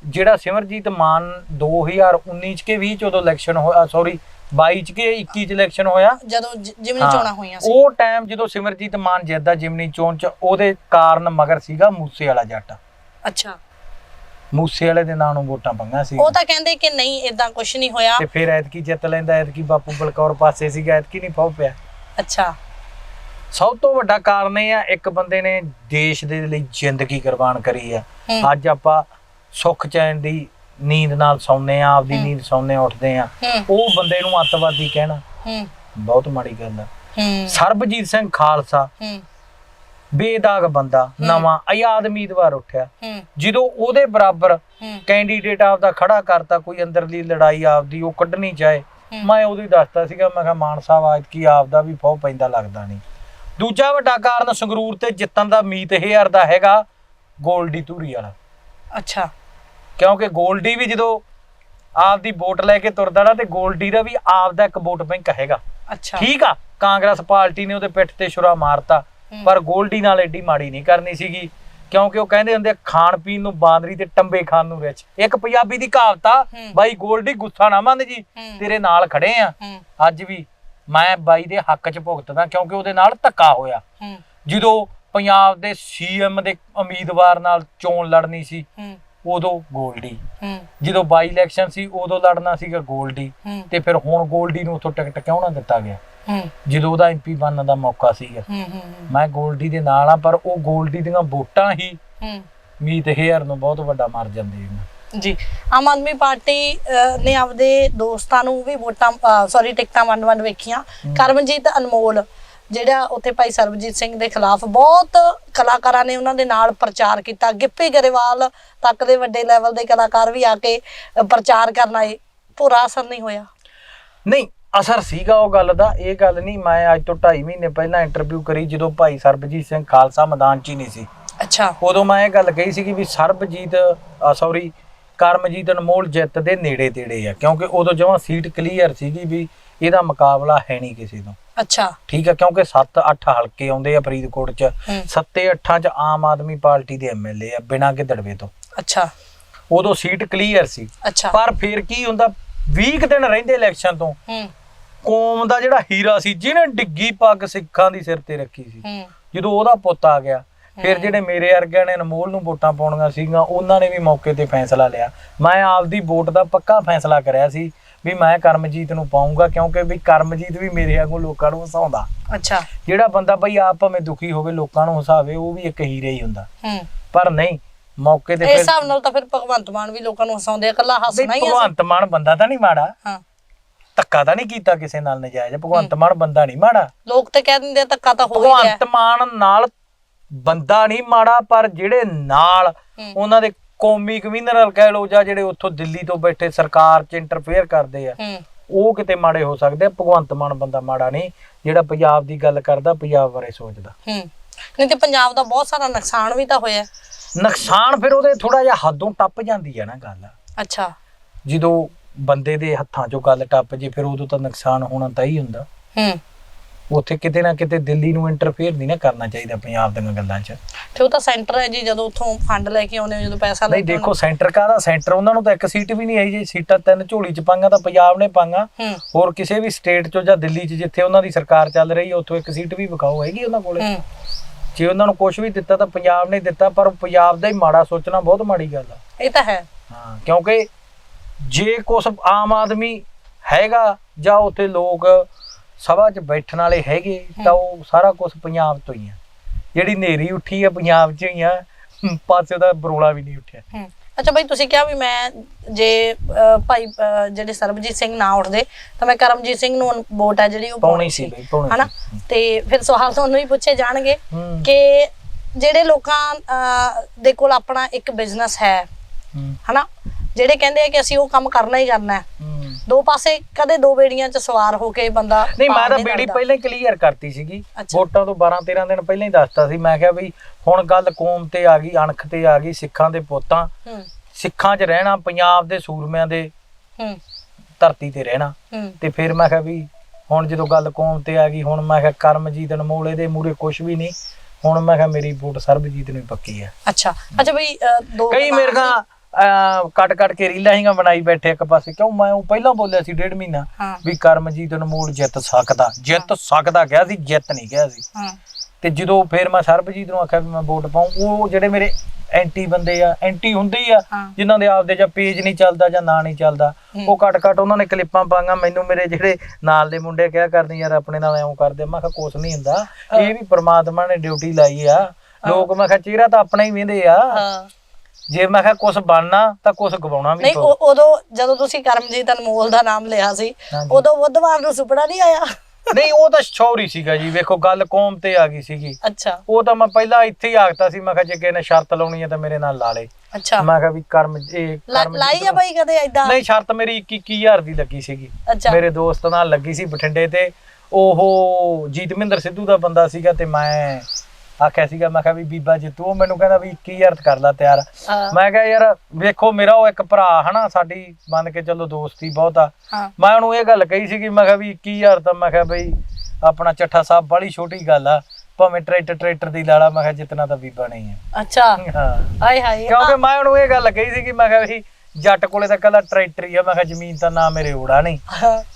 ਜਿਹੜਾ ਸਿਮਰਜੀਤ ਮਾਨ 2019 ਚ ਕੇ 20 ਚ ਉਦੋਂ ਇਲੈਕਸ਼ਨ ਹੋਇਆ ਸੌਰੀ 22 ਚ ਕੇ 21 ਚ ਇਲੈਕਸ਼ਨ ਹੋਇਆ। ਜਦੋਂ ਜ- ਜਿਮਨੀ ਹਾਂ, ਚੋਣਾਂ ਹੋਈਆਂ ਸੀ। ਉਹ ਟਾਈਮ ਜਦੋਂ ਸਿਮਰਜੀਤ ਮਾਨ ਜਿੱਦਾ ਜਿਮਨੀ ਚੋਣ ਚ ਉਹਦੇ ਕਾਰਨ ਮਗਰ ਸੀਗਾ ਮੂਸੇ ਵਾਲਾ ਜੱਟ। ਅੱਛਾ। ਮੂਸੇ ਵਾਲੇ ਦੇ ਨਾਂ ਨੂੰ ਵੋਟਾਂ ਪੰਗਾ ਸੀ। ਉਹ ਤਾਂ ਕਹਿੰਦੇ ਕਿ ਨਹੀਂ ਇਦਾਂ ਕੁਝ ਨਹੀਂ ਹੋਇਆ। ਤੇ ਫਿਰ ਐਤਕੀ ਜਿੱਤ ਲੈਂਦਾ ਐਤਕੀ ਬਾਪੂ ਬਲਕੌਰ ਪਾਸੇ ਸੀਗਾ ਐਤਕੀ ਨਹੀਂ ਪਾਉ ਪਿਆ। ਅੱਛਾ। ਸਭ ਤੋਂ ਵੱਡਾ ਕਾਰਨ ਇਹ ਆ ਇੱਕ ਬੰਦੇ ਨੇ ਦੇਸ਼ ਦੇ ਲਈ ਜ਼ਿੰਦਗੀ ਕੁਰਬਾਨ ਕਰੀ ਆ। ਹੂੰ। ਅੱਜ ਆਪਾਂ ਸੁੱਖ ਚੈਨ ਦੀ ਨੀਂਦ ਨਾਲ ਸੌਂਦੇ ਆ ਆਪਦੀ ਨੀਂਦ ਸੌਂਦੇ ਉੱਠਦੇ ਆ। ਉਹ ਬੰਦੇ ਨੂੰ ਅੱਤਵਾਦੀ ਕਹਿਣਾ। ਹੂੰ। ਬਹੁਤ ਮਾੜੀ ਗੱਲ ਆ। ਹੂੰ। ਸਰਬਜੀਤ ਸਿੰਘ ਖਾਲਸਾ ਹੂੰ। ਬੇਦਾਗ ਬੰਦਾ ਨਵਾਂ ਆਜ਼ਾਦ ਉਮੀਦਵਾਰ ਉੱਠਿਆ। ਹੂੰ। ਜਦੋਂ ਉਹਦੇ ਬਰਾਬਰ ਕੈਂਡੀਡੇਟ ਆਪਦਾ ਖੜਾ ਕਰਤਾ ਕੋਈ ਅੰਦਰਲੀ ਲੜਾਈ ਆਪਦੀ ਉਹ ਕੱਢਣੀ ਚਾਹੇ। ਮੈਂ ਉਦੋਂ ਹੀ ਦੱਸਤਾ ਸੀਗਾ ਮੈਂ ਕਿਹਾ ਮਾਨ ਸਾਹਿਬ ਆਜ ਕੀ ਆਪਦਾ ਵੀ ਫੌ ਪੈਂਦਾ ਲੱਗਦਾ ਨਹੀਂ। ਦੂਜਾ ਵੱਡਾ ਕਾਰਨ ਸੰਗਰੂਰ ਤੇ ਜਿੱਤਣ ਦਾ ਮੀਤ ਹੇਅਰ ਦਾ ਹੈਗਾ ਗੋਲਡੀ ਧੂਰੀ ਵਾਲਾ। ਅੱਛਾ। ਕਿਉਂਕਿ ਗੋਲਡੀ ਵੀ ਜਦੋਂ ਆਪਦੀ ਵੋਟ ਲੈ ਕੇ ਤੁਰਦਾ ਨਾ ਤੇ ਗੋਲਡੀ ਦਾ ਵੀ ਆਪਦਾ ਇੱਕ ਵੋਟ ਬੈਂਕ ਹੈਗਾ। ਅੱਛਾ। ਠੀਕ ਆ ਕਾਂਗਰਸ ਪਾਰਟੀ ਨੇ ਉਹਦੇ ਪਿੱਠ ਤੇ ਛੁਰਾ ਮਾਰਤਾ। ਪਰ ਗੋਲਡੀ ਨਾਲ ਐਡੀ ਮਾੜੀ ਨਹੀਂ ਕਰਨੀ ਸੀਗੀ ਕਿਉਂਕਿ ਉਹ ਕਹਿੰਦੇ ਹੁੰਦੇ ਖਾਣ ਪੀਣ ਨੂੰ ਬਾਂਦਰੀ ਤੇ ਟੰਬੇ ਖਾਣ ਨੂੰ ਰਿਚ ਇੱਕ ਪੰਜਾਬੀ ਦੀ ਕਹਾਵਤ ਆ। ਬਾਈ ਗੋਲਡੀ ਗੁੱਸਾ ਨਾ ਮੰਨ ਜੀ। ਤੇਰੇ ਨਾਲ ਖੜੇ ਆ। ਅੱਜ ਵੀ ਮੈਂ ਬਾਈ ਦੇ ਹੱਕ 'ਚ ਭੁਗਤਦਾ ਕਿਉਂਕਿ ਉਹਦੇ ਨਾਲ ਧੱਕਾ ਹੋਇਆ। ਜਦੋਂ ਪੰਜਾਬ ਦੇ ਸੀਐਮ ਦੇ ਉਮੀਦਵਾਰ ਨਾਲ ਚੋਣ ਲੜਨੀ ਸੀ ਉਦੋਂ ਗੋਲਡੀ। ਜਦੋਂ ਬਾਈ ਇਲੈਕਸ਼ਨ ਸੀ ਉਦੋਂ ਲੜਨਾ ਸੀਗਾ ਗੋਲਡੀ। ਤੇ ਫਿਰ ਹੁਣ ਗੋਲਡੀ ਨੂੰ ਉੱਥੋਂ ਟਿਕਟ ਕਿਉਂ ਨਾ ਦਿੱਤਾ ਗਿਆ? ਜਦੋਂ ਉਹਦਾ ਐਮਪੀ ਬਣਨ ਦਾ ਮੌਕਾ ਸੀਗਾ। ਮੈਂ ਗੋਲਡੀ ਦੇ ਨਾਲ ਆ ਪਰ ਉਹ ਗੋਲਡੀ ਦੀਆਂ ਵੋਟਾਂ ਹੀ ਮੀਤ ਹੇਅਰ ਨੂੰ ਬਹੁਤ ਵੱਡਾ ਮਾਰ ਜਾਂਦੇ ਨੇ। ਜੀ। ਆਮ ਆਦਮੀ ਪਾਰਟੀ ਨੇ ਆਪਦੇ ਦੋਸਤਾਂ ਨੂੰ ਵੀ ਵੋਟਾਂ ਸੌਰੀ ਟਿਕਟਾਂ ਵੰਡ ਵੰਡ ਵੇਖੀਆਂ ਕਰਮਜੀਤ ਅਨਮੋਲ ਜਿਹੜਾ ਉੱਥੇ ਭਾਈ ਸਰਬਜੀਤ ਸਿੰਘ ਦੇ ਖਿਲਾਫ ਬਹੁਤ ਕਲਾਕਾਰਾਂ ਨੇ ਉਹਨਾਂ ਦੇ ਨਾਲ ਪ੍ਰਚਾਰ ਕੀਤਾ। ਗਿੱਪੀ ਗਰੇਵਾਲ ਤੱਕ ਦੇ ਵੱਡੇ ਲੈਵਲ ਦੇ ਕਲਾਕਾਰ ਵੀ ਆ ਕੇ ਪ੍ਰਚਾਰ ਕਰਨ ਆਏ। ਪੂਰਾ ਅਸਰ ਨਹੀਂ ਹੋਇਆ। ਨਹੀਂ ਅਸਰ ਸੀਗਾ ਉਹ ਗੱਲ ਦਾ। ਇਹ ਗੱਲ ਨਹੀਂ ਮੈਂ ਅੱਜ ਤੋਂ 2.5 ਮਹੀਨੇ ਪਹਿਲਾਂ ਇੰਟਰਵਿਊ ਕਰੀ ਜਦੋਂ ਭਾਈ ਸਰਬਜੀਤ ਸਿੰਘ ਖਾਲਸਾ ਮੈਦਾਨ 'ਚ ਹੀ ਨਹੀਂ ਸੀ। ਅੱਛਾ। ਉਦੋਂ ਮੈਂ ਇਹ ਗੱਲ ਕਹੀ ਸੀ ਕਿ ਵੀ ਸਰਬਜੀਤ ਸੌਰੀ ਕਰਮਜੀਤ ਅਨਮੋਲ ਜਿੱਤ ਦੇ ਨੇੜੇ ਤੇੜੇ ਆ। ਕਿਉਂਕਿ ਉਦੋਂ ਜਮਾਂ ਸੀਟ ਕਲੀਅਰ ਸੀਗੀ ਵੀ ਇਹਦਾ ਮੁਕਾਬਲਾ ਹੈ ਨਹੀਂ ਕਿਸੇ ਤੋਂ। ਅੱਛਾ। ਠੀਕ ਆ ਕਿਉਂਕਿ 7-8 ਹਲਕੇ ਆਉਂਦੇ ਆ ਫਰੀਦਕੋਟ 'ਚ। ਹੂੰ। 7-8 'ਚ ਆਮ ਆਦਮੀ ਪਾਰਟੀ ਦੇ ਐਮਐਲਏ ਆ ਬਿਨਾਂ ਗਿੱਦੜਵੇ ਤੋਂ। ਅੱਛਾ। ਉਦੋਂ ਸੀਟ ਕਲੀਅਰ ਸੀ। ਪਰ ਫਿਰ ਕੀ ਹੁੰਦਾ 20 ਕੁ ਦਿਨ ਰਹਿੰਦੇ ਇਲੈਕਸ਼ਨ ਤੋਂ। ਹੂੰ। ਕੌਮ ਦਾ ਜਿਹੜਾ ਹੀਰਾ ਸੀ ਜਿਹਨੇ ਡਿੱਗੀ ਪੱਗ ਸਿੱਖਾਂ ਦੀ ਸਿਰ ਤੇ ਰੱਖੀ ਸੀ। ਹੂੰ। ਜਦੋਂ ਉਹਦਾ ਪੁੱਤ ਆ ਗਿਆ ਫਿਰ ਜਿਹੜੇ ਮੇਰੇ ਵਰਗਿਆਂ ਨੇ ਅਨਮੋਲ ਨੂੰ ਵੋਟਾਂ ਪਾਉਣੀਆਂ ਸੀਗੀਆਂ ਉਹਨਾਂ ਨੇ ਵੀ ਮੌਕੇ ਤੇ ਫੈਸਲਾ ਲਿਆ। ਮੈਂ ਆਪਦੀ ਵੋਟ ਦਾ ਪੱਕਾ ਫੈਸਲਾ ਕਰਿਆ ਸੀ। ਵੀ ਮੈਂ ਕਰਮਜੀਤ ਨੂੰ ਪਾਉਂਗਾ ਕਿਉਂਕਿ ਵੀ ਕਰਮਜੀਤ ਵੀ ਮੇਰੇ ਵਾਂਗੂ ਲੋਕਾਂ ਨੂੰ ਹਸਾਉਂਦਾ। ਅੱਛਾ। ਜਿਹੜਾ ਬੰਦਾ ਬਈ ਆਪ ਭਾਵੇਂ ਦੁਖੀ ਹੋਵੇ ਲੋਕਾਂ ਨੂੰ ਹਸਾਵੇ ਉਹ ਵੀ ਇੱਕ ਹੀਰਾ ਹੀ ਹੁੰਦਾ। ਹੂੰ। ਪਰ ਨਹੀਂ ਮੌਕੇ ਤੇ ਇਸ ਫਿਰ ਹਿਸਾਬ ਨਾਲ ਤਾਂ ਫਿਰ ਭਗਵੰਤ ਮਾਨ ਵੀ ਲੋਕਾਂ ਨੂੰ ਹਸਾਉਂਦੇ ਆ ਇਕੱਲਾ ਬਈ ਹੱਸਣਾ ਹੀ ਆ ਭਗਵੰਤ ਮਾਨ ਬੰਦਾ ਤਾਂ ਨਹੀਂ ਮਾੜਾ। ਹਾਂ। ਧੱਕਾ ਤਾਂ ਨਹੀਂ ਕੀਤਾ ਕਿਸੇ ਨਾਲ ਨਜਾਇਜ਼। ਭਗਵੰਤ ਮਾਨ ਬੰਦਾ ਨਹੀਂ ਮਾੜਾ। ਲੋਕ ਤੇ ਕਹਿ ਦਿੰਦੇ ਆ ਧੱਕਾ ਤਾਂ ਹੋ ਹੀ ਗਿਆ। ਭਗਵੰਤ ਮਾਨ ਨਾਲ ਬੰਦਾ ਨਹੀਂ ਮਾੜਾ ਪਰ ਜਿਹੜੇ ਨਾਲ ਹੂੰ। ਉਹਨਾਂ ਦੇ ਕੌਮੀ ਕਮਿਸ਼ਨਰ ਕਹਿ ਲੋ ਜਾਂ ਜਿਹੜੇ ਉੱਥੋਂ ਦਿੱਲੀ ਤੋਂ ਬੈਠੇ ਸਰਕਾਰ 'ਚ ਇੰਟਰਫੇਅਰ ਕਰਦੇ ਆ ਹੂੰ। ਉਹ ਕਿਤੇ ਮਾੜੇ ਹੋ ਸਕਦੇ ਆ ਭਗਵੰਤ ਮਾਨ ਬੰਦਾ ਮਾੜਾ ਨਹੀਂ ਜਿਹੜਾ ਪੰਜਾਬ ਦੀ ਗੱਲ ਕਰਦਾ ਪੰਜਾਬ ਬਾਰੇ ਸੋਚਦਾ। ਹੂੰ। ਨਹੀਂ ਤੇ ਪੰਜਾਬ ਦਾ ਬਹੁਤ ਸਾਰਾ ਨੁਕਸਾਨ ਵੀ ਤਾਂ ਹੋਇਆ। ਨੁਕਸਾਨ ਫਿਰ ਉਹਦੇ ਥੋੜਾ ਜਿਹਾ ਹੱਦੋਂ ਟੱਪ ਜਾਂਦੀ ਹੈ ਨਾ ਗੱਲ। ਅੱਛਾ। ਜਦੋਂ ਬੰਦੇ ਦੇ ਹੱਥਾਂ 'ਚੋਂ ਗੱਲ ਟੱਪ ਜੇ ਫਿਰ ਉਦੋਂ ਤਾਂ ਨੁਕਸਾਨ ਹੋਣਾ ਤਾਂ ਹੀ ਹੁੰਦਾ। ਹੂੰ। ਉੱਥੇ ਕਿਤੇ ਨਾ ਕਿਤੇ ਦਿੱਲੀ ਨੂੰ ਇੰਟਰਫੇਅਰ ਨਹੀਂ ਨਾ ਕਰਨਾ ਚਾਹੀਦਾ ਪੰਜਾਬ ਦੀਆਂ ਗੱਲਾਂ 'ਚ। ਤੇ ਉਹ ਤਾਂ ਸੈਂਟਰ ਹੈ ਜੀ ਜਦੋਂ ਉੱਥੋਂ ਫੰਡ ਲੈ ਕੇ ਆਉਂਦੇ ਹੋ ਜਦੋਂ ਪੈਸਾ ਲੈ ਨਹੀਂ ਦੇਖੋ ਸੈਂਟਰ ਕਾਹਦਾ? ਸੈਂਟਰ ਉਹਨਾਂ ਨੂੰ ਤਾਂ ਇੱਕ ਸੀਟ ਵੀ ਨਹੀਂ ਆਈ ਜੇ। ਸੀਟਾਂ ਤਿੰਨ ਝੋਲੀ 'ਚ ਪਾਈਆਂ ਤਾਂ ਪੰਜਾਬ ਨੇ ਪਾਈਆਂ। ਹੂੰ। ਹੋਰ ਕਿਸੇ ਵੀ ਸਟੇਟ 'ਚੋਂ ਜਾਂ ਦਿੱਲੀ 'ਚ ਜਿੱਥੇ ਉਹਨਾਂ ਦੀ ਸਰਕਾਰ ਚੱਲ ਰਹੀ ਹੈ ਉੱਥੋਂ ਇੱਕ ਸੀਟ ਵੀ ਵਿਖਾਓ ਹੈਗੀ ਉਹਨਾਂ ਕੋਲੇ। ਜੇ ਉਹਨਾਂ ਨੂੰ ਕੁਝ ਵੀ ਦਿੱਤਾ ਤਾਂ ਪੰਜਾਬ ਨੇ ਦਿੱਤਾ ਪਰ ਪੰਜਾਬ ਦਾ ਹੀ ਮਾੜਾ ਸੋਚਣਾ ਬਹੁਤ ਮਾੜੀ ਗੱਲ ਆ। ਇਹ ਤਾਂ ਹੈ। ਹਾਂ ਕਿਉਂਕਿ ਜੇ ਕੁਛ ਆਮ ਆਦਮੀ ਹੈਗਾ ਜਾਂ ਉੱਥੇ ਲੋਕ ਸਭਾ 'ਚ ਬੈਠਣ ਵਾਲੇ ਹੈਗੇ ਤਾਂ ਉਹ ਸਾਰਾ ਕੁਝ ਪੰਜਾਬ ਤੋਂ ਹੀ ਆ। ਜਿਹੜੀ ਨੇਰੀ ਉੱਠੀ ਆ ਪੰਜਾਬ 'ਚ ਹੀ ਆ ਪਾਸੇ ਦਾ ਬਰੋਲਾ ਵੀ ਨਹੀਂ ਉੱਠਿਆ। ਅੱਛਾ ਭਾਈ ਤੁਸੀਂ ਕਿਹਾ ਵੀ ਮੈਂ ਜੇ ਭਾਈ ਜਿਹੜੇ ਸਰਬਜੀਤ ਸਿੰਘ ਨਾ ਉੱਠਦੇ ਤਾਂ ਮੈਂ ਕਰਮਜੀਤ ਸਿੰਘ ਨੂੰ ਵੋਟ ਹੈ ਜਿਹੜੀ ਉਹ ਪਾਉਣੀ ਸੀ ਹਨਾ। ਤੇ ਫਿਰ ਸਵਾਲ ਤੁਹਾਨੂੰ ਹੀ ਪੁੱਛੇ ਜਾਣਗੇ ਕਿ ਜਿਹੜੇ ਲੋਕਾਂ ਦੇ ਕੋਲ ਆਪਣਾ ਇੱਕ ਬਿਜ਼ਨਸ ਹੈ ਹਨਾ? ਜਿਹੜੇ ਕਹਿੰਦੇ ਆ ਕਿ ਅਸੀਂ ਉਹ ਕੰਮ ਕਰਨਾ ਹੀ ਕਰਨਾ ਹੂੰ। ਦੋ ਪਾਸੇ ਕਦੇ ਦੋ ਬੇੜੀਆਂ 'ਚ ਸਵਾਰ ਹੋ ਕੇ ਬੰਦਾ ਨਹੀਂ ਮੈਂ ਤਾਂ ਬੇੜੀ। ਪਹਿਲਾਂ ਹੀ ਕਲੀਅਰ ਕਰਤੀ ਸੀਗੀ। ਵੋਟਾਂ ਤੋਂ 12 13 ਦਿਨ ਪਹਿਲਾਂ ਹੀ ਦੱਸਤਾ ਸੀ। ਮੈਂ ਕਿਹਾ ਬਈ ਹੁਣ ਗੱਲ ਕੌਮ ਤੇ ਆ ਗਈ ਅਣਖ ਤੇ ਆ ਗਈ ਸਿੱਖਾਂ ਦੇ ਪੁੱਤਾਂ। ਸਿੱਖਾਂ 'ਚ ਰਹਿਣਾ ਪੰਜਾਬ ਦੇ ਸੂਰਮਿਆਂ ਦੇ ਹੂੰ। ਧਰਤੀ ਤੇ ਰਹਿਣਾ। ਤੇ ਫਿਰ ਮੈਂ ਕਿਹਾ ਵੀ ਹੁਣ ਜਦੋਂ ਗੱਲ ਕੌਮ ਤੇ ਆ ਗਈ ਹੁਣ ਮੈਂ ਕਿਹਾ ਕਰਮਜੀਤ ਅਨਮੋਲ ਇਹਦੇ ਮੂਰੇ ਕੁਝ ਵੀ ਨਹੀਂ। ਹੁਣ ਮੈਂ ਕਿਹਾ ਮੇਰੀ ਵੋਟ ਸਰਬਜੀਤ ਨੂੰ ਪੱਕੀ ਆ ਅੱਛਾ। ਅੱਛਾ ਬਈ ਦੋ ਕਈ ਮੇਰੇ ਨਾਲ ਕੱਟ ਕੱਟ ਕੇ ਰੀਲਾਂ ਹੀਆਂ ਬਣਾਈ ਬੈਠੇ ਇੱਕ ਪਾਸੇ। ਕਿਉਂ? ਮੈਂ ਉਹ ਪਹਿਲਾਂ ਬੋਲਿਆ ਸੀ ਡੇਢ ਮਹੀਨਾ ਹਾਂ। ਵੀ ਕਰਮਜੀਤ ਅਨਮੋਲ ਜਿੱਤ ਸਕਦਾ। ਜਿੱਤ ਸਕਦਾ ਕਿਹਾ ਸੀ ਜਿੱਤ ਨਹੀਂ ਕਿਹਾ ਸੀ। ਹਾਂ। ਤੇ ਜਦੋਂ ਫਿਰ ਮੈਂ ਸਰਬਜੀਤ ਨੂੰ ਆਖਿਆ ਵੀ ਮੈਂ ਵੋਟ ਪਾਉਂ ਉਹ ਜਿਹੜੇ ਮੇਰੇ ਐਂਟੀ ਬੰਦੇ ਆ ਐਂਟੀ ਹੁੰਦੇ ਹੀ ਆ ਹਾਂ। ਜਿਨ੍ਹਾਂ ਦੇ ਆਪਦੇ ਜਾਂ ਪੇਜ ਨਹੀਂ ਚੱਲਦਾ ਜਾਂ ਨਾਂ ਨਹੀਂ ਚੱਲਦਾ ਹੂੰ। ਉਹ ਕੱਟ ਕੱਟ ਉਹਨਾਂ ਨੇ ਕਲਿੱਪਾਂ ਪਾਈਆਂ ਮੈਨੂੰ ਮੇਰੇ ਜਿਹੜੇ ਨਾਲ ਦੇ ਮੁੰਡੇ ਕਿਹਾ ਕਰਦੇ ਯਾਰ ਆਪਣੇ ਨਾਲ ਐਂ ਕਰਦੇ ਮੈਂ ਕਿਹਾ ਕੁਛ ਨਹੀਂ ਹੁੰਦਾ। ਇਹ ਵੀ ਪ੍ਰਮਾਤਮਾ ਨੇ ਡਿਊਟੀ ਲਾਈ ਆ। ਲੋਕ ਮੈਂ ਕਿਹਾ ਚਿਹਰਾ ਤਾਂ ਆਪਣਾ ਹੀ ਵੇਂਦੇ ਆ। ਹਾਂ। ਜੇ ਮੈਂ ਕਿਹਾ ਕੁਛ ਬਣਨਾ ਤਾਂ ਕੁਛ ਗਵਾਉਣਾ ਵੀ ਨਹੀਂ ਪਊ। ਉਹ- ਉਦੋਂ ਜਦੋਂ ਤੁਸੀਂ ਕਰਮਜੀਤ ਅਨਮੋਲ ਦਾ ਨਾਮ ਲਿਆ ਸੀ ਹਾਂਜੀ। ਉਦੋਂ ਬੁੱਧਵਾਰ ਨੂੰ ਸੁਪਨਾ ਨਹੀਂ ਆਇਆ? ਨਹੀਂ ਉਹ ਤਾਂ ਸ਼ੌਰੀ ਸੀਗਾ ਜੀ ਵੇਖੋ ਗੱਲ ਕੌਮ ਤੇ ਆ ਗਈ ਸੀਗੀ। ਅੱਛਾ। ਉਹ ਤਾਂ ਮੈਂ ਪਹਿਲਾਂ ਇੱਥੇ ਹੀ ਆਖਤਾ ਸੀ ਮੈਂ ਕਿਹਾ ਜੇ ਕਿਸੇ ਨੇ ਸ਼ਰਤ ਲਾਉਣੀ ਹੈ ਤਾਂ ਮੇਰੇ ਨਾਲ ਲਾ ਲੇ। ਅੱਛਾ। ਮੈਂ ਕਿਹਾ ਵੀ ਕਰਮ ਇਹ ਲਾ- ਕਰਮ ਲਾਈ ਆ ਬਾਈ ਕਦੇ ਐਦਾਂ ਨਹੀਂ ਸ਼ਰਤ ਮੇਰੀ 21000 ਦੀ ਲੱਗੀ ਸੀਗੀ। ਅੱਛਾ। ਮੇਰੇ ਦੋਸਤ ਨਾਲ ਲੱਗੀ ਸੀ ਬਠਿੰਡੇ ਤੇ। ਉਹ ਜੀਤਮਿੰਦਰ ਸਿੱਧੂ ਦਾ ਬੰਦਾ ਸੀਗਾ ਤੇ ਮੈਂ ਆਖਿਆ ਸੀਗਾ ਮੈਂ ਕਿਹਾ ਵੀ ਬੀਬਾ ਜਿੱਤੂ ਉਹ ਮੈਨੂੰ ਕਹਿੰਦਾ ਵੀ 21000 ਕਰ ਲੈ ਤਿਆਰ। ਹਾਂ। ਮੈਂ ਕਿਹਾ ਯਾਰ ਵੇਖੋ ਮੇਰਾ ਉਹ ਇੱਕ ਭਰਾ ਹਨਾ ਸਾਡੀ ਮੰਨ ਕੇ ਚੱਲੋ ਦੋਸਤੀ ਬਹੁਤ ਆ। ਹਾਂ। ਮੈਂ ਉਹਨੂੰ ਇਹ ਗੱਲ ਕਹੀ ਸੀਗੀ ਮੈਂ ਕਿਹਾ ਵੀ 21000 ਤਾਂ ਮੈਂ ਕਿਹਾ ਬਈ ਆਪਣਾ ਚੱਠਾ ਸਾਹਿਬ ਬੜੀ ਛੋਟੀ ਗੱਲ ਆ ਭਾਵੇਂ ਟਰੈਕਟਰ ਟਰੈਕਟਰ ਦੀ ਲਾਲਾ ਮੈਂ ਕਿਹਾ ਜਿੱਤਣਾ ਤਾਂ ਬੀਬਾ ਨਹੀਂ ਹੈ ਅੱਛਾ। ਹਾਂ। ਆਏ ਹਾਏ। ਕਿਉਂਕਿ ਮੈਂ ਉਹਨੂੰ ਇਹ ਗੱਲ ਕਹੀ ਸੀ ਕਿ ਮੈਂ ਕਿਹਾ ਵੀ ਜੱਟ ਕੋਲੇ ਤਾਂ ਕੱਲਾ ਟਰੈਕਟਰ ਹੀ ਆ। ਮੈਂ ਕਿਹਾ ਜ਼ਮੀਨ ਤਾਂ ਨਾ ਮੇਰੇ ਓੜਾ ਨਹੀਂ।